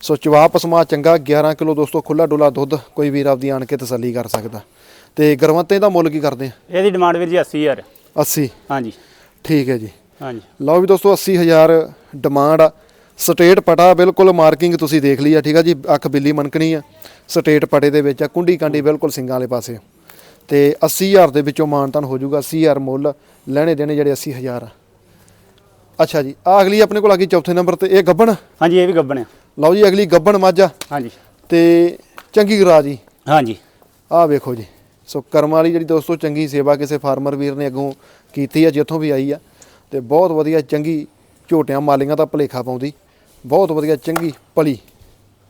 ਸੋ ਚਵਾ ਪਸਮਾ ਚੰਗਾ 11 ਕਿਲੋ ਦੋਸਤੋ ਖੁੱਲਾ ਡੁੱਲਾ ਦੁੱਧ ਕੋਈ ਵੀਰ ਆਪਦੀ ਆਣ ਕੇ ਤਸੱਲੀ ਕਰ ਸਕਦਾ। ਤੇ ਗਰਮਤੇ ਦਾ ਮੁੱਲ ਕੀ ਕਰਦੇ ਆ?
ਇਹਦੀ ਡਿਮਾਂਡ ਵੀਰ ਜੀ 80000
80
ਹਾਂਜੀ।
ਠੀਕ ਹੈ ਜੀ।
ਹਾਂਜੀ।
ਲਓ ਵੀ ਦੋਸਤੋ 80000 ਡਿਮਾਂਡ ਆ। ਸਟੇਟ ਪਟਾ ਬਿਲਕੁਲ ਮਾਰਕਿੰਗ ਤੁਸੀਂ ਦੇਖ ਲਈ ਆ ਠੀਕ ਆ ਜੀ। ਅੱਖ ਬਿੱਲੀ ਮਨਕਣੀ ਆ। ਸਟੇਟ ਪਟੇ ਦੇ ਵਿੱਚ ਆ ਕੁੰਡੀ ਕਾਂਡੀ ਬਿਲਕੁਲ ਸਿੰਘਾਂ ਵਾਲੇ ਪਾਸੇ ਤੇ 80000 ਦੇ ਵਿੱਚੋਂ ਮਾਨਤਨ ਹੋ ਜਾਊਗਾ 80000 ਮੁੱਲ ਲੈਣੇ ਦੇਣੇ ਜਿਹੜੇ 80000 ਆ। ਅੱਛਾ ਜੀ ਆ ਅਗਲੀ ਆਪਣੇ ਕੋਲ ਆ ਗਈ ਚੌਥੇ ਨੰਬਰ ਤੇ ਇਹ ਗੱਬਣ?
ਹਾਂਜੀ ਇਹ ਵੀ ਗੱਬਣ ਆ।
ਲਓ ਜੀ ਅਗਲੀ ਗੱਬਣ ਮੱਝ ਆ।
ਹਾਂਜੀ।
ਤੇ ਚੰਗੀ ਗਰਾ ਜੀ।
ਹਾਂਜੀ।
ਆਹ ਵੇਖੋ ਜੀ। ਸੋ ਕਰਮ ਵਾਲੀ ਜਿਹੜੀ ਦੋਸਤੋ ਚੰਗੀ ਸੇਵਾ ਕਿਸੇ ਫਾਰਮਰ ਵੀਰ ਨੇ ਅੱਗੋਂ ਕੀਤੀ ਆ ਜਿੱਥੋਂ ਵੀ ਆਈ ਆ ਤੇ ਬਹੁਤ ਵਧੀਆ ਚੰਗੀ ਝੋਟਿਆਂ ਮਾਲੀਆਂ ਦਾ ਭਲੇਖਾ ਪਾਉਂਦੀ। ਬਹੁਤ ਵਧੀਆ ਚੰਗੀ ਪਲੀ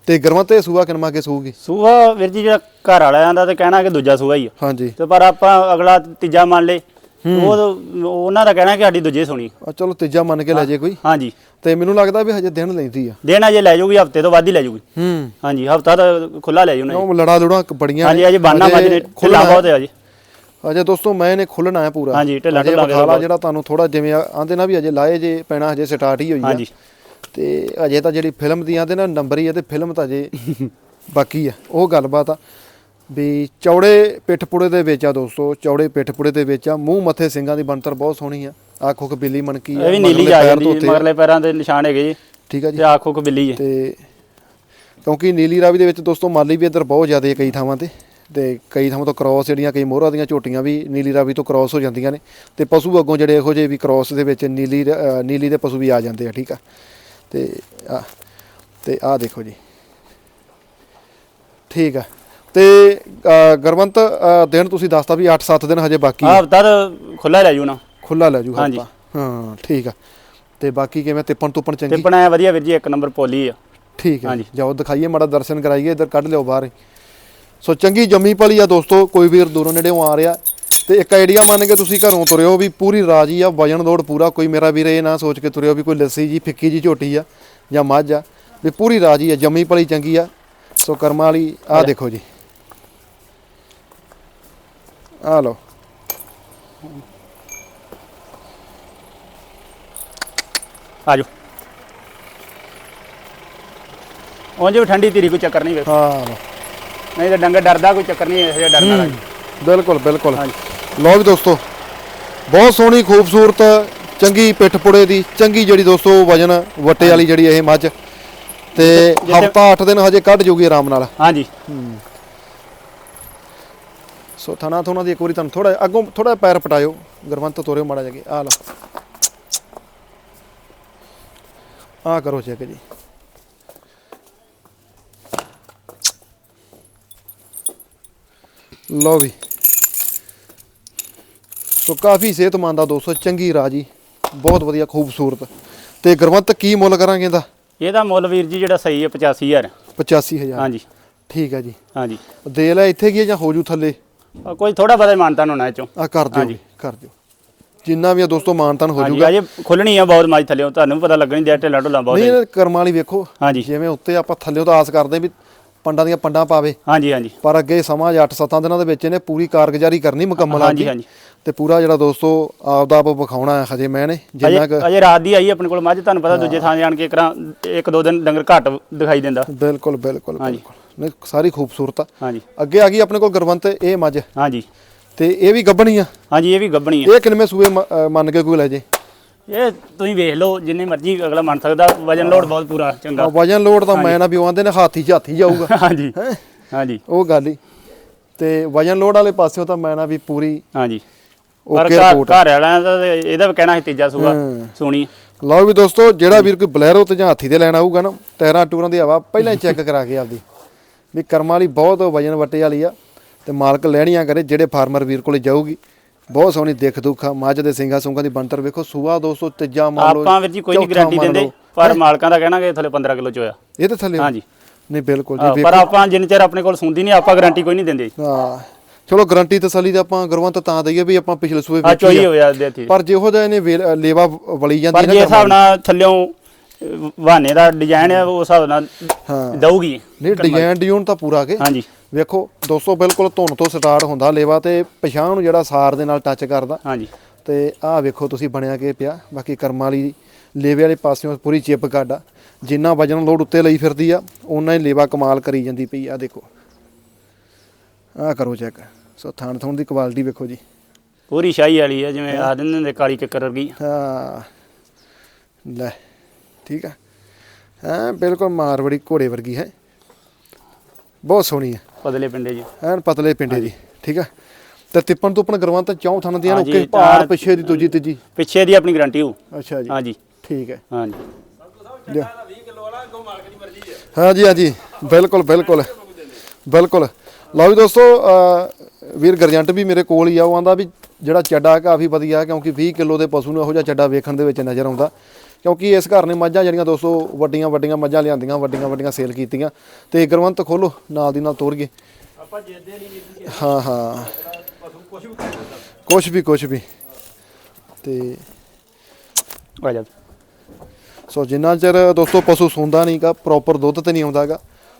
ਤੇ ਗਰਮਾ ਤੇ ਸੂਆ ਕਿਨਮਾ ਕੇ ਸੂਗੀ?
ਸੂਹਾ ਵੀਰ ਜੀ ਜਿਹੜਾ ਘਰ ਵਾਲਿਆਂ ਦਾ ਤੇ ਕਹਿਣਾ ਕਿ ਦੂਜਾ ਸੂਹਾ ਹੀ ਆ।
ਹਾਂਜੀ।
ਤੇ ਪਰ ਆਪਾਂ ਅਗਲਾ ਤੀਜਾ ਮੰਨ ਲੇ ਉਹ ਉਹਨਾਂ ਦਾ ਕਹਿਣਾ ਕਿ ਸਾਡੀ ਦੂਜੇ ਸੋਣੀ।
ਆ ਚਲੋ ਤੀਜਾ ਮੰਨ ਕੇ ਲੈ ਜੇ ਕੋਈ।
ਹਾਂਜੀ।
ਤੇ ਮੈਨੂੰ ਲੱਗਦਾ ਵੀ ਹਜੇ ਦਿਨ ਲੈਂਦੀ ਆ।
ਦੇਣਾ ਜੇ ਲੈ ਜਾਊਗੀ ਹਫ਼ਤੇ ਤੋਂ ਵੱਧ ਹੀ ਲੈ ਜਾਊਗੀ
ਹੂੰ।
ਹਾਂਜੀ ਹਫਤਾ ਤਾਂ ਖੁੱਲਾ ਲੈ ਜਾਊਣਾ ਜੀ।
ਉਹ ਲੜਾ ਲੁੜਾ ਬੜੀਆਂ
ਹਾਂਜੀ ਅਜੇ ਬਾਨਾ
ਅਜੇ
ਮੱਝ ਨੇ
ਖੁੱਲ੍ਹਣਾ
ਢਿੱਲਾ ਬਹੁਤ ਹੈ ਅਜੇ
ਅਜੇ ਦੋਸਤੋ ਮੈਂ ਇਹਨੇ ਖੁੱਲਣਾ ਹੈ ਪੂਰਾ।
ਹਾਂਜੀ, ਢਿੱਲਾ
ਅਜੇ
ਢਿੱਲਾ ਵੇਖੋ
ਵਿਖਾਲਾ। ਜਿਹੜਾ ਤੁਹਾਨੂੰ ਥੋੜਾ ਜਿਵੇਂ ਆਂਦੇ ਨਾ ਵੀ ਅਜੇ ਲਾਏ ਜੇ ਪੈਣਾ ਹਜੇ ਸਟਾਰਟ ਹੀ ਹੋਈ ਆ।
ਹਾਂਜੀ।
ਤੇ ਅਜੇ ਤਾਂ ਜਿਹੜੀ ਫਿਲਮ ਦੀ ਆਂਦੇ ਨਾ ਨੰਬਰ ਹੀ ਆ ਤੇ ਫਿਲਮ ਤਾਂ ਅਜੇ ਬਾਕੀ ਆ। ਉਹ ਗੱਲਬਾਤ ਆ। ਵੀ ਚੌੜੇ ਪਿੱਠਪੁੜੇ ਦੇ ਵਿੱਚ ਆ ਦੋਸਤੋ ਚੌੜੇ ਪਿੱਠਪੁੜੇ ਦੇ ਵਿੱਚ ਆ। ਮੂੰਹ ਮੱਥੇ ਸਿੰਘਾਂ ਦੀ ਬਣਤਰ ਬਹੁਤ ਸੋਹਣੀ ਆ। ਆਖੋ ਕਿ ਬਿੱਲੀ ਮਣਕੀ ਆ
ਇਹ ਵੀ ਨੀਲੀ
ਪੈਰ
ਜਾਂਦੀ
ਆ।
ਮਗਰਲੇ ਪੈਰਾਂ ਦੇ ਨਿਸ਼ਾਨ ਹੈਗੇ ਜੀ।
ਠੀਕ ਆ ਜੀ।
ਤੇ ਆਖੋ ਕਿ ਬਿੱਲੀ ਹੈ
ਤੇ ਕਿਉਂਕਿ ਨੀਲੀ ਰਾਵੀ ਦੇ ਵਿੱਚ ਦੋਸਤੋ ਮਾਲੀ ਵੀ ਇੱਧਰ ਬਹੁਤ ਜ਼ਿਆਦਾ ਹੈ ਕਈ ਥਾਵਾਂ ਤੇ। ਤੇ ਕਈ ਥਾਵਾਂ ਤੋਂ ਕ੍ਰਾਸ ਜਿਹੜੀਆਂ ਕਈ ਮੋਹਰਾਂ ਦੀਆਂ ਝੋਟੀਆਂ ਵੀ ਨੀਲੀ ਰਾਵੀ ਤੋਂ ਕ੍ਰਾਸ ਹੋ ਜਾਂਦੀਆਂ ਨੇ। ਤੇ ਪਸ਼ੂ ਅੱਗੋਂ ਜਿਹੜੇ ਇਹੋ ਜਿਹੇ ਵੀ ਕ੍ਰਾਸ ਦੇ ਵਿੱਚ ਨੀਲੀ ਨੀਲੀ ਦੇ ਪਸ਼ੂ ਵੀ ਆ ਜਾਂਦੇ ਆ ਠੀਕ ਆ। ਤੇ ਆ ਤੇ ਆ ਦੇਖੋ ਜੀ। ਠੀਕ ਆ। ਤੇ ਗੁਰਵੰਤ ਦਿਨ ਤੁਸੀਂ ਦੱਸਤਾ ਵੀ 8-7 ਦਿਨ ਹਜੇ ਬਾਕੀ
ਆ ਹਫਤਾ ਖੁੱਲਾ ਲੈ ਜਾਊ ਨਾ।
ਖੁੱਲਾ ਲੈ ਜੂ। ਹਫਤਾ ਹਾਂ ਠੀਕ ਆ। ਤੇ ਬਾਕੀ ਕਿਵੇਂ ਤਿੱਪਣ ਤੁੱਪਣ ਚੰਗੀ?
ਤੇ ਬਣਾਇਆ ਵਧੀਆ ਵੀਰ ਜੀ ਇੱਕ ਨੰਬਰ ਪੋਲੀ ਆ।
ਠੀਕ ਹੈ। ਜਾਓ ਦਿਖਾਈਏ ਮਾੜਾ ਦਰਸ਼ਨ ਕਰਾਈਏ ਇੱਧਰ ਕੱਢ ਲਿਓ ਬਾਹਰ ਸੋ ਚੰਗੀ ਜੰਮੀ ਪਲੀ ਆ ਦੋਸਤੋ ਕੋਈ ਵੀਰ ਦੂਰੋਂ ਨੇੜੇੋਂ ਆ ਰਿਹਾ। ਤੇ ਇੱਕ ਆਈਡੀਆ ਮੰਨ ਕੇ ਤੁਸੀਂ ਘਰੋਂ ਤੁਰਿਓ ਵੀ ਪੂਰੀ ਰਾਜੀ ਆ ਵਜਨ ਲੋਡ ਪੂਰਾ। ਕੋਈ ਮੇਰਾ ਵੀਰ ਇਹ ਨਾ ਸੋਚ ਕੇ ਤੁਰਿਓ ਵੀ ਕੋਈ ਲੱਸੀ ਜੀ ਫਿੱਕੀ ਜੀ ਝੋਟੀ ਆ ਜਾਂ ਮੱਝ ਆ। ਵੀ ਪੂਰੀ ਰਾਜੀ ਆ ਜੰਮੀ ਪਲੀ ਚੰਗੀ ਆ। ਸੋ ਕਰਮਾਂ ਵਾਲੀ ਆ ਦੇਖੋ ਜੀ। ਆ ਲਓ
ਆ ਜਾਓ ਉਂਝ ਵੀ ਠੰਡੀ ਧੀਰੀ ਕੋਈ ਚੱਕਰ ਨਹੀਂ ਵੇਖ
ਹਾਂ ਲਓ।
ਨਹੀਂ ਤਾਂ ਡੰਗਰ ਡਰਦਾ ਕੋਈ ਚੱਕਰ ਨਹੀਂ ਇਹ ਡਰਨਾ ਲੱਗ।
ਬਿਲਕੁਲ ਬਿਲਕੁਲ।
ਹਾਂਜੀ।
ਲਓ ਵੀ ਦੋਸਤੋ ਬਹੁਤ ਸੋਹਣੀ ਖੂਬਸੂਰਤ ਚੰਗੀ ਪਿੱਠ ਪੁੜੇ ਦੀ ਚੰਗੀ ਜਿਹੜੀ ਦੋਸਤੋ ਵਜਨ ਵੱਟੇ ਵਾਲੀ ਜਿਹੜੀ ਇਹ ਮੱਝ ਤੇ
ਜਿੱਥੇ-
ਹਫਤਾ 8 ਦਿਨ ਹਜੇ ਕੱਢ ਜੂਗੀ ਆਰਾਮ ਨਾਲ।
ਹਾਂਜੀ।
ਸੋ ਥਣਾ ਥੋਣਾ ਦੀ ਇੱਕ ਵਾਰੀ ਤੁਹਾਨੂੰ ਥੋੜਾ ਅੱਗੋਂ ਥੋੜਾ ਪੈਰ ਪਟਾਇਓ। ਗੁਰਵੰਤ ਤੋਰਿਓ ਮਾੜਾ ਜਗੇ ਆ ਲਓ। ਆ ਕਰੋ ਚੈੱਕ ਜੀ। ਲਓ ਵੀ। ਸੋ ਕਾਫੀ ਸਿਹਤਮੰਦ ਆ ਦੋਸਤੋ ਚੰਗੀ ਰਾਜੀ ਬਹੁਤ ਵਧੀਆ ਖੂਬਸੂਰਤ। ਤੇ ਗੁਰਵੰਤ ਕੀ ਮੁੱਲ ਕਰਾਂਗੇ ਇਹਦਾ?
ਇਹਦਾ ਮੁੱਲ ਵੀਰ ਜੀ ਜਿਹੜਾ ਸਹੀ ਹੈ 85000
85000
ਹਾਂਜੀ।
ਠੀਕ ਹੈ ਜੀ।
ਹਾਂਜੀ।
ਦੇ ਲੈ ਇੱਥੇ ਕੀ ਹੈ ਜਾਂ ਹੋ ਜੂ ਥੱਲੇ?
ਕੋਈ ਥੋੜਾ ਬਹੁਤਾ ਮਾਨਤਾ ਹੋਣਾ ਇਹ ਚੋਂ।
ਆ ਕਰ ਦਿਓ। ਕਰ ਦਿਓ। ਜਿੰਨਾ ਵੀ ਆ ਦੋਸਤੋ ਮਾਨਤਨ ਹੋ
ਹਾਂਜੀ
ਜਾਊਗਾ।
ਅਜੇ ਖੁੱਲਣੀ ਆ ਬਹੁਤ ਮਾਜ ਥੱਲੇ ਤੁਹਾਨੂੰ ਵੀ ਪਤਾ ਲੱਗਣੀ ਦੇ ਢਿੱਲਾ ਢੁੱਲਾ ਬਹੁਤ
ਨਹੀਂ
ਹੈ।
ਕਰਮਾਂ ਵਾਲੀ ਵੇਖੋ।
ਹਾਂਜੀ।
ਜਿਵੇਂ ਉੱਤੇ ਆਪਾਂ ਥੱਲੇ ਤਾਂ ਆਸ ਕਰਦੇ ਵੀ ਪੰਡਾਂ ਦੀਆਂ ਪੰਡਾਂ ਪਾਵੇ।
ਹਾਂਜੀ ਹਾਂਜੀ।
ਪਰ ਅੱਗੇ ਸਮਾਂ 8-7 ਦਿਨਾਂ ਦੇ ਵਿੱਚ ਇਹਨੇ ਪੂਰੀ ਕਾਰਗੁਜ਼ਾਰੀ ਕਰਨੀ ਮੁਕੰਮਲ
ਹਾਂਜੀ। ਹਾਂਜੀ।
ਤੇ ਪੂਰਾ ਜਿਹੜਾ ਦੋਸਤੋ ਆਪਦਾ ਆਪ ਵਿਖਾਉਣਾ ਹੈ ਹਜੇ ਮੈਂ ਨੇ ਜਿੰਨਾ ਕੁ
ਅਜੇ ਰਾਤ ਦੀ ਆਈ ਆਪਣੇ ਕੋਲ ਮੱਝ ਤੁਹਾਨੂੰ ਪਤਾ ਦੂਜੇ ਥਾਂ ਜਾਣ ਕੇ ਕਰਾਂ ਇੱਕ ਦੋ ਦਿਨ ਡੰਗਰ ਘੱਟ ਦਿਖਾਈ ਦਿੰਦਾ।
ਬਿਲਕੁਲ ਬਿਲਕੁਲ। ਬਿਲਕੁਲ। ਨਹੀਂ ਸਾਰੀ ਖੂਬਸੂਰਤ ਆ।
ਹਾਂਜੀ।
ਅੱਗੇ ਆ ਗਈ ਆਪਣੇ ਕੋਲ ਗੁਰਵੰਤ ਇਹ ਮੱਝ।
ਹਾਂਜੀ।
ਤੇ ਇਹ ਵੀ ਗੱਬਣੀ ਆ।
ਹਾਂਜੀ ਇਹ ਵੀ ਗੱਬਣੀ ਆ।
ਇਹ ਕਿੰਨੇ ਸੂਏ ਮੰਨ ਕੇ ਕੋਈ ਲੈ ਜੇ।
ਇਹ ਤੁਸੀਂ ਵੇਖ ਲਓ ਜਿੰਨੀ ਮਰਜ਼ੀ ਅਗਲਾ ਮੰਨ ਸਕਦਾ ਵਜਨ ਲੋਡ ਬਹੁਤ ਪੂਰਾ ਚੰਗਾ।
ਵਜਨ ਲੋਡ ਤਾਂ ਮੈਂ ਨਾ ਵੀ ਆਂਦੇ ਨੇ ਹਾਥੀ 'ਚ ਹਾਥੀ ਜਾਊਗਾ।
ਹਾਂਜੀ? ਹਾਂਜੀ।
ਉਹ ਗੱਲ ਹੀ। ਤੇ ਵਜਨ ਲੋਡ ਵਾਲੇ ਪਾਸਿਓਂ ਤਾਂ ਮੈਂ ਨਾ ਵੀ ਪੂਰੀ
ਹਾਂਜੀ। ਪਰ
ਓਕੇ
ਘਰ ਵਾਲਿਆਂ ਦਾ ਇਹਦਾ ਵੀ ਕਹਿਣਾ ਸੀ ਤੀਜਾ ਸੂਆ। ਸੋਣੀ।
ਲਓ ਵੀ ਦੋਸਤੋ ਜਿਹੜਾ ਵੀਰ ਕੋਈ ਬਲੈਰੋ ਤੇ ਜਾਂ ਹਾਥੀ ਤੇ ਲੈਣ ਆਊਗਾ ਨਾ ਟਾਇਰਾਂ ਟੂਰਾਂ ਦੀ ਹਵਾ ਪਹਿਲਾਂ ਹੀ ਚੈੱਕ ਕਰਾ ਕੇ ਆਪਦੀ। ਵੀ ਕਰਮਾਂ ਵਾਲੀ ਬਹੁਤ ਵਜਨ ਵੱਟੇ ਵਾਲੀ ਆ ਤੇ ਮਾਲਕ ਲੈਣੀਆਂ ਕਰੇ ਜਿਹੜੇ ਫਾਰਮਰ ਵੀਰ ਕੋਲੇ ਜਾਊਗੀ। ਬਹੁਤ ਸੋਹਣੀ ਦਿੱਖ ਦੁੱਖਾ ਮੱਝ ਦੇ ਸਿੰਘਾਂ ਸੁੰਗਾਂ ਦੀ ਬਣਤਰ ਵੇਖੋ। ਸੂਆ ਦੋਸਤੋ ਤੀਜਾ ਮੰਨ ਲਓ
ਆਪਾਂ ਵੀਰ ਜੀ ਕੋਈ ਨਹੀਂ
ਚੌਥਾ
ਗਾਰੰਟੀ
ਮੰਨ
ਦਿੰਦੇ।
ਲਓ।
ਪਰ ਮਾਲਕਾਂ ਦਾ ਕਹਿਣਾ ਕਿ ਥੱਲੇ 15 ਕਿਲੋ ਚ ਹੋਇਆ
ਇਹ ਤੇ ਥੱਲੇ
ਹਾਂਜੀ।
ਨਹੀਂ ਬਿਲਕੁਲ ਜੀ
ਪਰ ਆਪਾਂ ਜਿੰਨ ਚਿਰ ਆਪਣੇ ਕੋਲ ਸੁਣਦੀ ਨਹੀਂ ਆਪਾਂ ਗਾਰੰਟੀ ਕੋਈ ਨਹੀਂ ਦਿੰਦੇ
ਹਾਂ। ਚਲੋ ਗਰੰਟੀ ਤਸੱਲੀ ਤਾਂ ਆਪਾਂ ਗੁਰਵੰਤ ਤਾਂ ਦਈਏ ਵੀ ਆਪਾਂ ਪਿਛਲੇ ਸੂਏ
ਆ
ਵੇਖੀ
ਚੋਈ
ਆ।
ਹੋਇਆ ਦੇਤੀ
ਪਰ ਜਿਹੋ ਜਿਹਾ ਇਹਨੇ ਵੇਲ- ਲੇਵਾ ਵਲੀ ਜਾਂਦੀ
ਪਰ ਜੇ ਹਿਸਾਬ ਨਾਲ ਥੱਲਿਓਂ ਵਾਹਨੇ ਦਾ ਡਿਜ਼ਾਈਨ ਹੈ ਉਸ ਹਿਸਾਬ ਨਾਲ
ਹਾਂ।
ਦਊਗੀ।
ਨਹੀਂ ਡਿਜ਼ਾਈਨ ਡਿਊਨ ਤਾਂ ਪੂਰਾ ਕੇ।
ਹਾਂਜੀ।
ਵੇਖੋ ਦੋਸਤੋ ਬਿਲਕੁਲ ਧੁੰਨ ਤੋਂ ਸਟਾਰਟ ਹੁੰਦਾ ਲੇਵਾ ਤੇ ਪਛਾਣ ਨੂੰ ਜਿਹੜਾ ਸਾਰ ਦੇ ਨਾਲ ਟੱਚ ਕਰਦਾ।
ਹਾਂਜੀ।
ਤੇ ਆਹ ਵੇਖੋ ਤੁਸੀਂ ਬਣਿਆ ਕੇ ਪਿਆ ਬਾਕੀ ਕਰਮਾਂ ਵਾਲੀ ਲੇਵੇ ਵਾਲੇ ਪਾਸਿਓਂ ਪੂਰੀ ਚਿਪ ਕਾਡਾ ਜਿੰਨਾ ਵਜਨ ਲੋਡ ਉੱਤੇ ਲਈ ਫਿਰਦੀ ਆ ਓਨਾ ਹੀ ਲੇਵਾ ਕਮਾਲ ਕਰੀ ਜਾਂਦੀ ਪਈ ਆ ਦੇਖੋ। ਆਹ ਕਰੋ ਚੈੱਕ ਸੋ ਥਾਣ ਥੁਣ ਦੀ ਕੁਆਲਿਟੀ ਵੇਖੋ ਜੀ।
ਪੂਰੀ ਸ਼ਾਹੀ ਵਾਲੀ ਹੈ ਜਿਵੇਂ ਆ ਦਿੰਦੇ ਹੁੰਦੇ ਕਾਲੀ ਕਿੱਕਰ ਵਰਗੀ।
ਹਾਂ। ਲੈ ਠੀਕ ਆ। ਹਾਂ ਬਿਲਕੁਲ ਮਾਰਵੜੀ ਘੋੜੇ ਵਰਗੀ ਹੈ। ਬਹੁਤ ਸੋਹਣੀ ਹੈ
ਪਤਲੇ ਪਿੰਡੇ ਜੀ।
ਐਨ ਪਤਲੇ ਪਿੰਡੇ ਦੀ ਠੀਕ ਆ। ਤੇ ਤਿੱਪਣ ਤੁੱਪਣ ਕਰਵਾਉਣ ਤਾਂ ਚੌਂ ਥਣ ਦੀਆਂ ਓਕੇ
ਤਾਂ-
ਭਾਰ ਪਿੱਛੇ ਦੀ ਦੂਜੀ ਤੀਜੀ।
ਪਿੱਛੇ ਦੀ ਆਪਣੀ ਗਾਰੰਟੀ ਹੋ
ਅੱਛਾ ਜੀ।
ਹਾਂਜੀ।
ਠੀਕ ਹੈ।
ਹਾਂਜੀ।
ਲਿਆ। ਹਾਂਜੀ ਹਾਂਜੀ। ਬਿਲਕੁਲ ਬਿਲਕੁਲ। ਬਿਲਕੁਲ। ਲਓ ਵੀ ਦੋਸਤੋ ਅਹ, ਵੀਰ ਗਰਜੰਟ ਵੀ ਮੇਰੇ ਕੋਲ ਹੀ ਆ। ਉਹ ਆਂਦਾ ਵੀ ਜਿਹੜਾ ਚੱਡਾ ਕਾਫੀ ਵਧੀਆ ਕਿਉਂਕਿ 20 ਕਿਲੋ ਦੇ ਪਸ਼ੂ ਨੂੰ ਇਹੋ ਜਿਹਾ ਚੱਡਾ ਵੇਖਣ ਦੇ ਵਿੱਚ ਨਜ਼ਰ ਆਉਂਦਾ। ਕਿਉਂਕਿ ਇਸ ਘਰ ਨੇ ਮੱਝਾਂ ਜਿਹੜੀਆਂ ਦੋਸਤੋ ਵੱਡੀਆਂ ਵੱਡੀਆਂ ਮੱਝਾਂ ਲਿਆਂਦੀਆਂ ਵੱਡੀਆਂ ਵੱਡੀਆਂ ਸੇਲ ਕੀਤੀਆਂ। ਤੇ ਗੁਰਵੰਤ ਖੋਲੋ ਨਾਲ ਦੀ ਨਾਲ ਤੋਰ ਗਏ
ਆਪਾਂ ਜਿੱਦੇ ਨਹੀਂ
ਹਾਂ ਹਾਂ।
ਕੁਝ ਵੀ
ਕੁਛ ਵੀ ਕੁਛ ਵੀ। ਤੇ
ਆ ਜਾ।
ਸੋ ਜਿੰਨਾ ਚਿਰ ਦੋਸਤੋ ਪਸ਼ੂ ਸੌਂਦਾ ਨਹੀਂਗਾ ਪ੍ਰੋਪਰ ਦੁੱਧ ਤੇ ਨਹੀਂ ਆਉਂਦਾਗਾ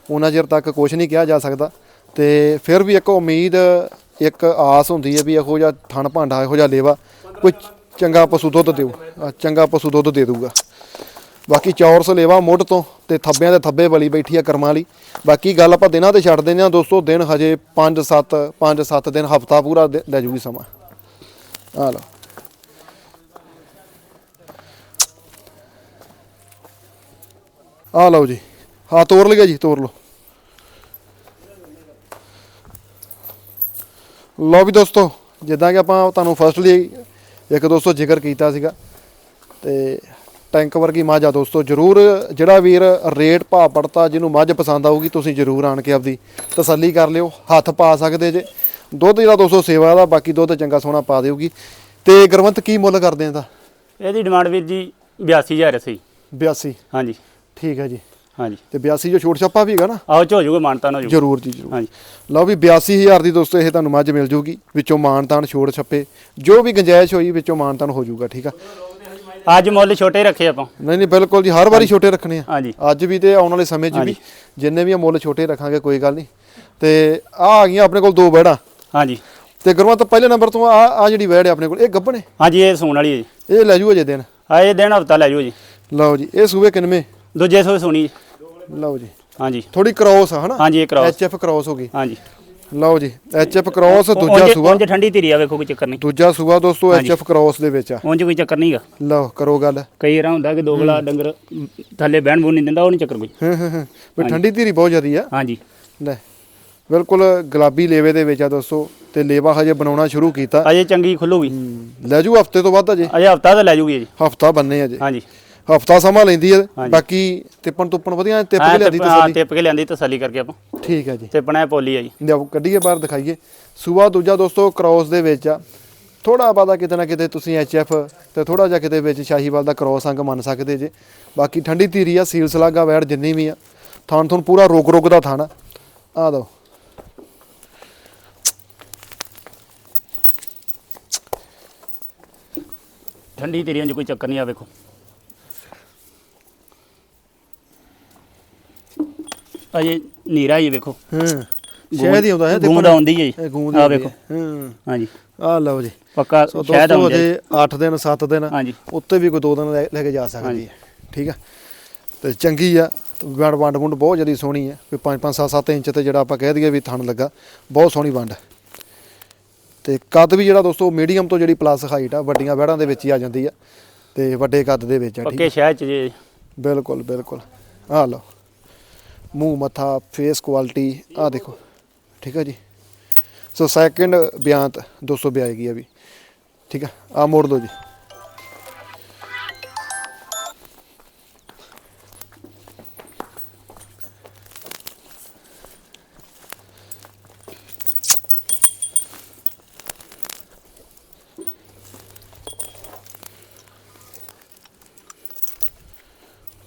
ਉਹਨਾਂ ਚਿਰ ਤੱਕ ਕੁਝ ਨਹੀਂ ਕਿਹਾ ਜਾ ਸਕਦਾ। ਤੇ ਫਿਰ ਵੀ ਇੱਕ ਉਮੀਦ ਇੱਕ ਆਸ ਹੁੰਦੀ ਹੈ ਵੀ ਇਹੋ ਜਿਹਾ ਥਣ ਭਾਂਡਾ ਇਹੋ ਜਿਹਾ ਲੇਵਾ ਕੋਈ ਚੰਗਾ ਪਸ਼ੂ ਦੁੱਧ ਦੇਊ ਆਹ ਚੰਗਾ ਪਸ਼ੂ ਦੁੱਧ ਦੇ ਦੂਗਾ ਬਾਕੀ ਚੌਰਸ ਲੇਵਾ ਮੁੱਢ ਤੋਂ ਤੇ ਥੱਬਿਆਂ ਦੇ ਥੱਬੇ ਬਲੀ ਬੈਠੀ ਆ ਕਰਮਾਂ ਲਈ ਬਾਕੀ ਗੱਲ ਆਪਾਂ ਦਿਨਾਂ ਤੇ ਛੱਡ ਦਿੰਦੇ ਆ ਦੋਸਤੋ, ਦਿਨ ਹਜੇ 5 7 5 7 ਦਿਨ, ਹਫਤਾ ਪੂਰਾ ਦੇ- ਲੈ ਜੂਗੀ ਸਮਾਂ। ਆ ਲਓ। ਆ ਲਓ ਜੀ। ਹਾਂ ਤੋੜ ਲਿਆ ਜੀ ਤੋੜ ਲਓ। ਲਓ ਵੀ ਦੋਸਤੋ, ਜਿੱਦਾਂ ਕਿ ਆਪਾਂ ਤੁਹਾਨੂੰ ਫਸਟ ਲਈ ਇੱਕ ਦੋਸਤੋ ਜ਼ਿਕਰ ਕੀਤਾ ਸੀਗਾ ਤੇ ਟੈਂਕ ਵਰਗੀ ਮੱਝ ਆ ਦੋਸਤੋ ਜਰੂਰ ਜਿਹੜਾ ਵੀਰ ਰੇਟ ਭਾਅ ਪੜਤਾ ਜਿਹਨੂੰ ਮੱਝ ਪਸੰਦ ਆਊਗੀ ਤੁਸੀਂ ਜਰੂਰ ਆਣ ਕੇ ਆਪਦੀ ਤਸੱਲੀ ਕਰ ਲਿਓ ਹੱਥ ਪਾ ਸਕਦੇ ਜੇ। ਦੁੱਧ ਜਿਹੜਾ ਦੋਸਤੋ ਸੇਵਾ ਦਾ ਬਾਕੀ ਦੁੱਧ ਚੰਗਾ ਸੋਹਣਾ ਪਾ ਦੇਊਗੀ। ਤੇ ਗੁਰਵੰਤ ਕੀ ਮੁੱਲ ਕਰਦੇ ਆ ਦਾ
ਇਹਦੀ ਡਿਮਾਂਡ ਵੀਰ ਜੀ 82000 ਸੀ
82
ਹਾਂਜੀ।
ਠੀਕ ਹੈ ਜੀ।
ਹਾਂਜੀ।
ਤੇ 82 ਜੋ ਛੋਟ ਛਾਪਾ ਵੀ ਹੈਗਾ ਨਾ?
ਆਓ ਚ ਹੋ ਜਾਊਗਾ ਮਾਨਤਾ ਨਾ ਹੋ ਜਾਊਗਾ।
ਜਰੂਰ ਜੀ ਜਰੂਰ।
ਹਾਂਜੀ।
ਲਓ ਵੀ 82000 ਦੀ ਦੋਸਤੋ ਇਹ ਤੁਹਾਨੂੰ ਮੱਝ ਮਿਲ ਜੂਗੀ ਵਿੱਚੋਂ ਮਾਨਤਾਨ ਛੋੜ ਛੱਪੇ। ਜੋ ਵੀ ਗੁੰਜਾਇਸ਼ ਹੋਈ ਵਿੱਚੋਂ ਮਾਨਤਾਨ ਹੋ ਜਾਊਗਾ ਠੀਕ ਆ?
ਅੱਜ ਮੁੱਲ ਛੋਟੇ ਰੱਖੇ ਆਪਾਂ।
ਨਹੀਂ ਨਹੀਂ ਬਿਲਕੁਲ ਜੀ ਹਰ ਵਾਰੀ ਛੋਟੇ ਰੱਖਣੇ ਆ।
ਹਾਂਜੀ।
ਅੱਜ ਵੀ ਤੇ ਆਉਣ ਵਾਲੇ ਸਮੇਂ 'ਚ ਵੀ। ਜਿੰਨੇ ਵੀ ਆ ਮੁੱਲ ਛੋਟੇ ਰੱਖਾਂਗੇ ਕੋਈ ਗੱਲ ਨਹੀਂ। ਤੇ ਆ ਆ ਗਈਆਂ ਆਪਣੇ ਕੋਲ ਦੋ ਬੈੜਾਂ
ਹਾਂਜੀ।
ਤੇ ਗੁਰਮਤ ਪਹਿਲੇ ਨੰਬਰ ਤੋਂ ਆ ਆ ਜਿਹੜੀ ਵੈੜ ਹੈ ਆਪਣੇ ਕੋਲ ਇਹ ਗੱਭਣ? ਹੈ
ਹਾਂਜੀ ਇਹ ਸੂਣ ਵਾਲੀ ਹੈ ਜੀ।
ਇਹ ਲੈ ਜੂ ਅਜੇ ਦਿਨ?
ਆ ਇਹ ਦਿਨ ਹਫਤਾ ਲੈ ਜਾਓ ਜੀ।
ਲਓ ਜੀ ਇਹ ਸੂਏ ਕਿਨਵੇਂ?
ਦੂਜੇ ਸੋ ਸੁਣੀ
ਲਓ ਜੀ।
ਹਾਂਜੀ।
ਥੋੜੀ ਕ੍ਰੋਸ ਆ ਹਨਾ?
ਹਾਂਜੀ ਇਹ ਕਰਾਓ
ਐਚਐਫ ਕ੍ਰੋਸ ਹੋ ਗਈ।
ਹਾਂਜੀ।
ਲਓ ਜੀ ਐਚਐਫ ਕ੍ਰੋਸ ਦੂਜਾ ਸੂਆ।
ਉਂਝ ਠੰਡੀ ਧੀਰੀ ਆ ਵੇਖੋ ਕੋਈ ਚੱਕਰ ਨਹੀਂ।
ਦੂਜਾ ਸੂਆ ਦੋਸਤੋ ਐਚਐਫ ਕ੍ਰੋਸ ਦੇ ਵਿੱਚ ਆ।
ਉਂਝ ਕੋਈ ਚੱਕਰ ਨਹੀਂਗਾ
ਲਓ ਕਰੋ ਗੱਲ।
ਕਈ ਵਾਰ ਹੁੰਦਾ ਕਿ ਦੋਗਲਾ ਡੰਗਰ ਥੱਲੇ ਬਹਿਣ ਨਹੀਂ ਦਿੰਦਾ ਉਹ ਨਹੀਂ ਚੱਕਰ ਕੋਈ।
ਹਾਂ ਹਾਂ ਹਾਂ। ਵੀ ਠੰਡੀ ਧੀਰੀ ਬਹੁਤ ਜ਼ਿਆਦੀ ਆ।
ਹਾਂਜੀ।
ਲੈ ਬਿਲਕੁਲ ਗੁਲਾਬੀ ਲੇਵੇ ਦੇ ਵਿੱਚ ਆ ਦੋਸਤੋ ਤੇ ਲੇਵਾ ਹਜੇ ਬਣਾਉਣਾ ਸ਼ੁਰੂ ਕੀਤਾ।
ਅਜੇ ਚੰਗੀ ਖੁੱਲੂਗੀ।
ਲੈ ਜੂ ਹਫ਼ਤੇ ਤੋਂ ਵੱਧ ਅਜੇ
ਅਜੇ ਹਫਤਾ ਤਾਂ ਲੈ ਜੂਗੀ ਜੀ
ਹਫਤਾ ਬੰਨੇ ਅਜੇ
ਹਾਂਜੀ।
ਹਫਤਾ ਸਮਾਂ ਲੈਂਦੀ ਹੈ
ਹਾਂਜੀ।
ਬਾਕੀ ਤਿੱਪਣ ਤੁੱਪਣ ਵਧੀਆ
ਹਾਂ
ਕੇ ਲਿਆਦੀ
ਟਿੱਪ- ਹਾਂ ਟਿੱਪ ਕੇ ਲਿਆਂਦੀ ਤਸੱਲੀ ਕਰਕੇ ਆਪਾਂ।
ਠੀਕ ਹੈ ਜੀ।
ਟਿੱਪਣਾ ਪੋਲੀ ਆ ਜੀ।
ਲਿਆਓ ਕੱਢੀਏ ਬਾਹਰ ਦਿਖਾਈਏ। ਸੂਆ ਦੂਜਾ ਦੋਸਤੋ ਕ੍ਰੋਸ ਦੇ ਵਿੱਚ ਆ। ਥੋੜਾ ਬਾਦਾ ਕਿਤੇ ਨਾ ਕਿਤੇ ਤੁਸੀਂ ਐਚਐਫ ਤੇ ਥੋੜਾ ਜਿਹਾ ਕਿਤੇ ਵਿੱਚ ਸ਼ਾਹੀਵਾਲ ਦਾ ਕ੍ਰੋਸ ਅੰਗ ਮੰਨ ਸਕਦੇ ਜੇ। ਬਾਕੀ ਠੰਡੀ ਧੀਰੀ ਆ ਸੀਲ ਸਲਾਗਾ ਵੈੜ ਜਿੰਨੀ ਵੀ ਆ। ਥਾਣ ਥਣ ਪੂਰਾ ਰੁਕ ਰੁਕ ਦਾ ਥਾਣਾ ਆ। ਦੋ
ਠੰਡੀ ਤੇਰੀ ਉਂਝ ਕੋਈ ਚੱਕਰ ਨਹੀਂ ਆ ਵੇਖੋ। ਅਜੇ ਨੀਰਾ ਹੀ ਵੇਖੋ।
ਹਾਂ ਸ਼ਹਿਦ ਹੀ ਆਉਂਦਾ ਹੈ
ਗੂੰਦ ਆਉਂਦੀ ਹੈ ਜੀ। ਆ ਵੇਖੋ।
ਹੈ। ਹਾਂ।
ਹਾਂਜੀ।
ਆ ਲਓ ਜੀ।
ਪੱਕਾ
ਸੋ
ਸ਼ਾਇਦ
ਦੋਸਤੋ
ਆਉਂਦੀ ਹੈ
ਅਜੇ 8 ਦਿਨ 7 ਦਿਨ
ਹਾਂਜੀ।
ਉੱਤੇ ਵੀ ਕੋਈ 2 ਦਿਨ ਲੈ ਕੇ ਜਾ ਸਕਦੀ ਹੈ। ਠੀਕ ਆ? ਤੇ ਚੰਗੀ ਆ। ਵੰਡ ਵੰਡ ਵੁੰਡ ਬਹੁਤ ਜ਼ਿਆਦਾ ਸੋਹਣੀ ਹੈ। ਵੀ 5 5 7 7 ਇੰਚ ਤੇ ਜਿਹੜਾ ਆਪਾਂ ਕਹਿ ਦਈਏ ਵੀ ਥਣ ਲੱਗਾ ਬਹੁਤ ਸੋਹਣੀ ਵੰਡ। ਹੈ ਤੇ ਕੱਦ ਵੀ ਜਿਹੜਾ ਦੋਸਤੋ ਮੀਡੀਅਮ ਤੋਂ ਜਿਹੜੀ ਪਲੱਸ ਹਾਈਟ ਆ ਵੱਡੀਆਂ ਵਹਿੜਾਂ ਦੇ ਵਿੱਚ ਹੀ ਆ ਜਾਂਦੀ ਆ। ਤੇ ਵੱਡੇ ਕੱਦ ਦੇ ਵਿੱਚ ਆ ਠੀਕ
ਪੱਕੇ ਸ਼ਹਿਦ ਚ ਜੇ
ਬਿਲਕੁਲ ਬਿਲਕੁਲ। ਆ ਲਓ। ਮੂੰਹ, ਮੱਥਾ ਫੇਸ ਕੁਆਲਿਟੀ ਆ ਦੇਖੋ। ਠੀਕ ਹੈ ਜੀ? ਸੋ ਸੈਕਿੰਡ ਬਿਆਨ 200 ਆਏਗੀ ਆ ਵੀ। ਠੀਕ ਆ? ਆ ਮੋੜ ਲਓ ਜੀ।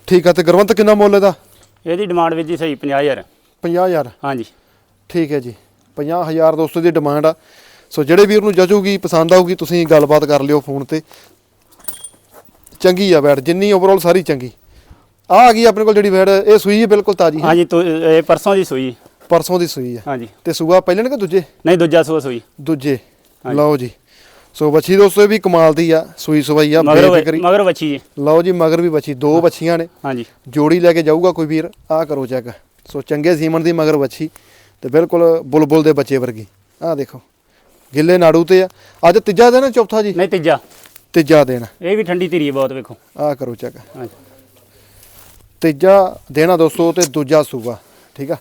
ਠੀਕ ਆ, ਤੇ ਗੁਰਵੰਤ ਕਿੰਨਾ ਮੁੱਲ ਇਹਦਾ?
ਇਹਦੀ ਡਿਮਾਂਡ ਵਿੱਚ ਜੀ ਸਹੀ 50000
50000
ਹਾਂਜੀ।
ਠੀਕ ਹੈ ਜੀ। 50000 ਦੋਸਤੋ ਦੀ ਡਿਮਾਂਡ ਆ। ਸੋ ਜਿਹੜੇ ਵੀਰ ਨੂੰ ਜਚੂਗੀ ਪਸੰਦ ਆਊਗੀ ਤੁਸੀਂ ਗੱਲਬਾਤ ਕਰ ਲਿਓ ਫੋਨ ਤੇ। ਚੰਗੀ ਆ ਬੈੜ ਜਿੰਨੀ ਓਵਰਆਲ ਸਾਰੀ ਚੰਗੀ। ਆ ਆ ਗਈ ਆਪਣੇ ਕੋਲ ਜਿਹੜੀ ਬੈੜ ਇਹ ਸੂਈ ਹੈ ਬਿਲਕੁਲ ਤਾਜੀ ਹੈ।
ਹਾਂਜੀ ਤੋ- ਇਹ ਪਰਸੋਂ ਦੀ ਸੂਈ।
ਪਰਸੋਂ ਦੀ ਸੂਈ ਹੈ
ਹਾਂਜੀ।
ਤੇ ਸੂਆ ਪਹਿਲੇ ਨੇ ਕਿ ਦੂਜੇ?
ਨਹੀਂ ਦੂਜਾ ਸੂਆ ਸੂਈ।
ਦੂਜੇ। ਲਓ ਜੀ। ਸੋ ਬੱਚੀ ਦੋਸਤੋ ਇਹ ਵੀ ਕਮਾਲ ਦੀ ਆ ਸੂਈ ਸਵਾਈ ਆ
ਮਗਰ
ਬੇਫਿਕਰੀ
ਮਗਰ ਵੱਛੀ ਜੀ।
ਲਓ ਜੀ ਮਗਰ ਵੀ ਬੱਚੀ ਦੋ ਬੱਚੀਆਂ ਨੇ।
ਹਾਂਜੀ।
ਜੋੜੀ ਲੈ ਕੇ ਜਾਊਗਾ ਕੋਈ ਵੀਰ ਆ ਕਰੋ ਚੈੱਕ ਸੋ ਚੰਗੇ ਸੀਮਨ ਦੀ ਮਗਰ ਵੱਛੀ ਤੇ ਬਿਲਕੁਲ ਬੁਲਬੁਲ ਦੇ ਬੱਚੇ ਵਰਗੀ। ਆ ਦੇਖੋ ਗਿੱਲੇ ਨਾੜੂ ਤੇ ਆ। ਅੱਜ ਤੀਜਾ ਦਿਨ ਆ, ਚੌਥਾ ਜੀ?
ਨਹੀਂ ਤੀਜਾ।
ਤੀਜਾ ਦਿਨ
ਇਹ ਵੀ ਠੰਡੀ ਧੀਰੀ ਹੈ ਬਹੁਤ ਵੇਖੋ।
ਆ ਕਰੋ ਚੈੱਕ
ਹਾਂਜੀ।
ਤੀਜਾ ਦਿਨ ਆ ਦੋਸਤੋ ਤੇ ਦੂਜਾ ਸੂਆ ਠੀਕ ਆ?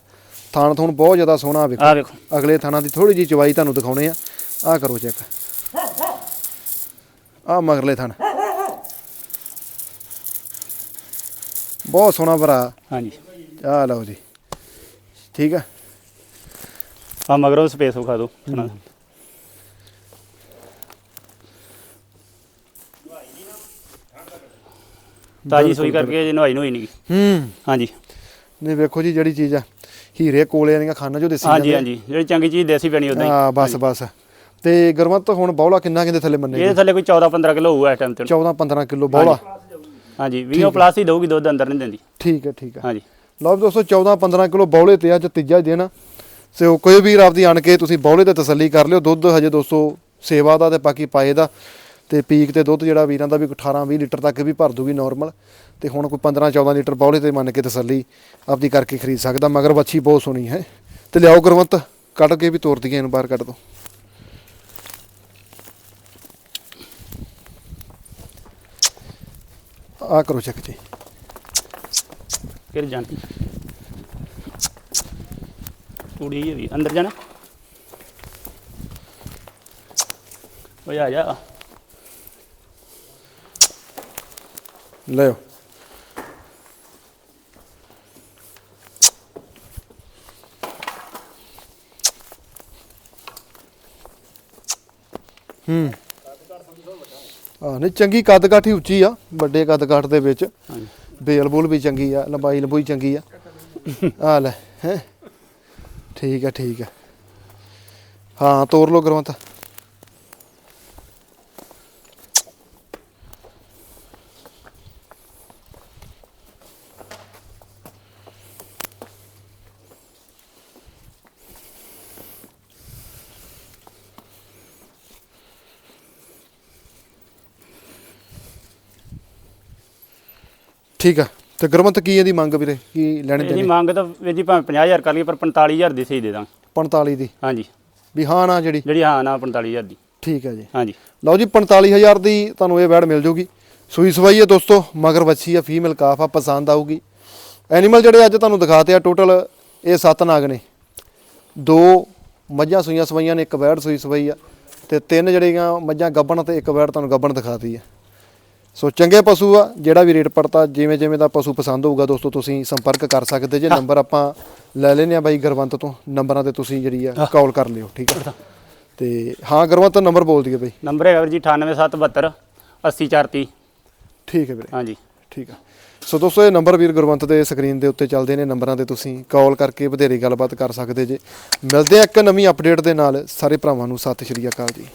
ਥਾਣ ਥੂਣ ਬਹੁਤ ਜ਼ਿਆਦਾ ਸੋਹਣਾ ਵੇਖੋ।
ਆ ਵੇਖੋ।
ਅਗਲੇ ਥਾਣਾ ਦੀ ਥੋੜੀ ਜੀ ਚਵਾਈ ਤੁਹਾਨੂੰ ਦਿਖਾਉਣੇ ਆ। ਆ ਕਰੋ ਚੈੱਕ ਆ ਮਗਰਲੇ ਥਣ। ਬਹੁਤ ਸੋਹਣਾ ਭਰਾ।
ਹਾਂਜੀ।
ਆ ਲਓ ਜੀ। ਠੀਕ ਆ?
ਆ ਮਗਰੋਂ ਸਪੇਸ ਵਿਖਾ ਦਿਓ ਤਾਜੀ ਸੂਈ ਕਰਕੇ ਜੇ ਨਵਾਈ ਨੋਈ ਨਹੀਂ
ਹੂੰ।
ਹਾਂਜੀ।
ਨਹੀਂ ਵੇਖੋ ਜੀ ਜਿਹੜੀ ਚੀਜ਼ ਆ। ਹੀਰੇ ਕੋਲੇ ਦੀਆਂ ਖਾਣਾ ਜੋ ਦੇਸੀ
ਹਾਂਜੀ
ਆ।
ਹਾਂਜੀ। ਜਿਹੜੀ ਚੰਗੀ ਚੀਜ਼ ਦੇਸੀ ਪੈਣੀ ਉਦਾਂ ਹੀ।
ਹਾਂ ਬਸ ਬਸ। ਤੇ ਗੁਰਮਤ ਹੁਣ ਬੌਲਾ ਕਿੰਨਾ ਕਿੰਦੇ ਥੱਲੇ ਮੰਨੇ
ਇਹਦੇ ਥੱਲੇ ਕੋਈ 14 15 ਕਿਲੋ ਹੋਊਗਾ ਇਸ ਟਾਈਮ ਤੇ।
14 15 ਕਿਲੋ ਬੌਲਾ।
ਹਾਂਜੀ। 20 ਪਲੱਸ ਹੀ। ਦਊਗੀ ਦੁੱਧ ਅੰਦਰ ਨਹੀਂ ਦਿੰਦੀ।
ਠੀਕ ਹੈ ਠੀਕ ਹੈ।
ਹਾਂਜੀ।
ਲਓ ਵੀ ਦੋਸਤੋ 14 15 ਕਿਲੋ ਬੌਲੇ ਤੇ ਅੱਜ ਤੀਜਾ ਦਿਨ। ਸੋ ਕੋਈ ਵੀਰ ਆਪਦੀ ਆਣ ਕੇ ਤੁਸੀਂ ਬੌਲੇ ਤੇ ਤਸੱਲੀ ਕਰ ਲਿਓ। ਦੁੱਧ ਹਜੇ ਦੋਸਤੋ ਸੇਵਾ ਦਾ ਤੇ ਬਾਕੀ ਪਾਏ ਦਾ। ਤੇ ਪੀਕ ਤੇ ਦੁੱਧ ਜਿਹੜਾ ਵੀਰਾਂ ਦਾ ਵੀ 18 20 ਲੀਟਰ ਤੱਕ ਵੀ ਭਰ ਦੂਗੀ ਨਾਰਮਲ ਤੇ ਹੁਣ ਕੋਈ 15 14 ਲੀਟਰ ਬੌਲੇ ਤੇ ਮੰਨ ਕੇ ਤਸੱਲੀ ਆਪਦੀ ਕਰਕੇ ਖਰੀਦ ਸਕਦਾ। ਮਗਰ ਵੱਛੀ ਬਹੁਤ ਸੋਹਣੀ ਹੈ। ਤੇ ਲਿਆਓ ਗੁਰਵੰਤ ਕੱਢ ਕੇ ਵੀ ਤੋਰ ਦਈਏ ਇਹਨੂੰ ਬਾਹਰ ਕੱਢ ਦੋ। ਆ ਕਰੋ ਚੱਕ ਜੀ
ਫਿਰ ਜਾਣੀ ਕੁੜੀ ਹੈ ਵੀ ਅੰਦਰ ਜਾਣਾ ਓਏ ਆ ਜਾ
ਲਿਓ ਹੂੰ ਨਹੀਂ ਚੰਗੀ ਕੱਦ ਕਾਠ ਹੀ ਉੱਚੀ ਆ ਵੱਡੇ ਕੱਦ ਕਾਠ ਦੇ ਵਿੱਚ।
ਹਾਂਜੀ।
ਬੇਲ ਬੂਲ ਵੀ ਚੰਗੀ ਆ ਲੰਬਾਈ ਲੰਬੂਈ ਚੰਗੀ ਆ। ਆ ਲੈ ਹੈ। ਠੀਕ ਆ ਠੀਕ ਆ। ਹਾਂ ਤੋਰ ਲੋ ਗਰਵੰਤ ਠੀਕ ਆ। ਤੇ ਗੁਰਮਤ ਕੀ ਇਹਦੀ ਮੰਗ ਵੀਰੇ? ਕੀ ਲੈਣੇ
ਇਹਦੀ
ਦੇਣੇ?
ਮੰਗ ਤਾਂ ਵੀਰ ਜੀ ਭਾਵੇਂ 50000 ਕਰ ਲਈਏ ਪਰ 45000 ਦੀ ਸਹੀ ਦੇ ਦਾਂ
45 ਦੀ?
ਹਾਂਜੀ।
ਵੀ ਹਾਂ ਨਾ ਜਿਹੜੀ?
ਜਿਹੜੀ ਹਾਂ ਨਾ 45000 ਦੀ।
ਠੀਕ ਹੈ ਜੀ।
ਹਾਂਜੀ।
ਲਓ ਜੀ 45000 ਦੀ ਤੁਹਾਨੂੰ ਇਹ ਵੈੜ ਮਿਲ ਜੂਗੀ। ਸੂਈ ਸਵਾਈ ਹੈ ਦੋਸਤੋ ਮਗਰ ਵੱਛੀ ਆ ਫੀਮੇਲ ਕਾਫ ਆ ਪਸੰਦ ਆਊਗੀ। ਐਨੀਮਲ ਜਿਹੜੇ ਅੱਜ ਤੁਹਾਨੂੰ ਦਿਖਾਤੇ ਆ ਟੋਟਲ ਇਹ ਸੱਤ ਨਾਗ ਨੇ। ਦੋ ਮੱਝਾਂ ਸੂਈਆਂ ਸਵਾਈਆਂ ਨੇ ਇੱਕ ਵੈੜ ਸੂਈ ਸਵਾਈ ਆ ਤੇ ਤਿੰਨ ਜਿਹੜੀਆਂ ਮੱਝਾਂ ਗੱਬਣ ਤੇ ਇੱਕ ਵੈੜ ਤੁਹਾਨੂੰ ਗੱਬਣ ਦਿਖਾਤੀ ਆ। ਸੋ ਚੰਗੇ ਪਸ਼ੂ ਆ ਜਿਹੜਾ ਵੀ ਰੇਟ ਪੜਤਾ ਜਿਵੇਂ ਜਿਵੇਂ ਦਾ ਪਸ਼ੂ ਪਸੰਦ ਹੋਊਗਾ ਦੋਸਤੋ ਤੁਸੀਂ ਸੰਪਰਕ ਕਰ ਸਕਦੇ ਜੇ। ਨੰਬਰ ਆਪਾਂ ਲੈ ਲੈਨੇ ਆ ਬਾਈ ਗੁਰਵੰਤ ਤੋਂ। ਨੰਬਰਾਂ ਤੇ ਤੁਸੀਂ ਜਿਹੜੀ ਆ ਕਾਲ ਕਰ ਲਿਓ ਠੀਕ ਆ? ਤੇ ਹਾਂ ਗੁਰਵੰਤ ਨੰਬਰ ਬੋਲ ਦਈਏ ਬਾਈ।
ਨੰਬਰ ਹੈਗਾ ਵੀਰ ਜੀ 98772 80430
ਠੀਕ ਹੈ ਵੀਰੇ।
ਹਾਂਜੀ।
ਠੀਕ ਆ। ਸੋ ਦੋਸਤੋ ਇਹ ਨੰਬਰ ਵੀਰ ਗੁਰਵੰਤ ਦੇ ਸਕਰੀਨ ਦੇ ਉੱਤੇ ਚੱਲਦੇ ਨੇ। ਨੰਬਰਾਂ ਤੇ ਤੁਸੀਂ ਕਾਲ ਕਰਕੇ ਵਧੇਰੇ ਗੱਲਬਾਤ ਕਰ ਸਕਦੇ ਜੇ। ਮਿਲਦੇ ਆ ਇੱਕ ਨਵੀਂ ਅਪਡੇਟ ਦੇ ਨਾਲ। ਸਾਰੇ ਭਰਾਵਾਂ ਨੂੰ ਸਤਿ ਸ਼੍ਰੀ ਅਕਾਲ ਜੀ।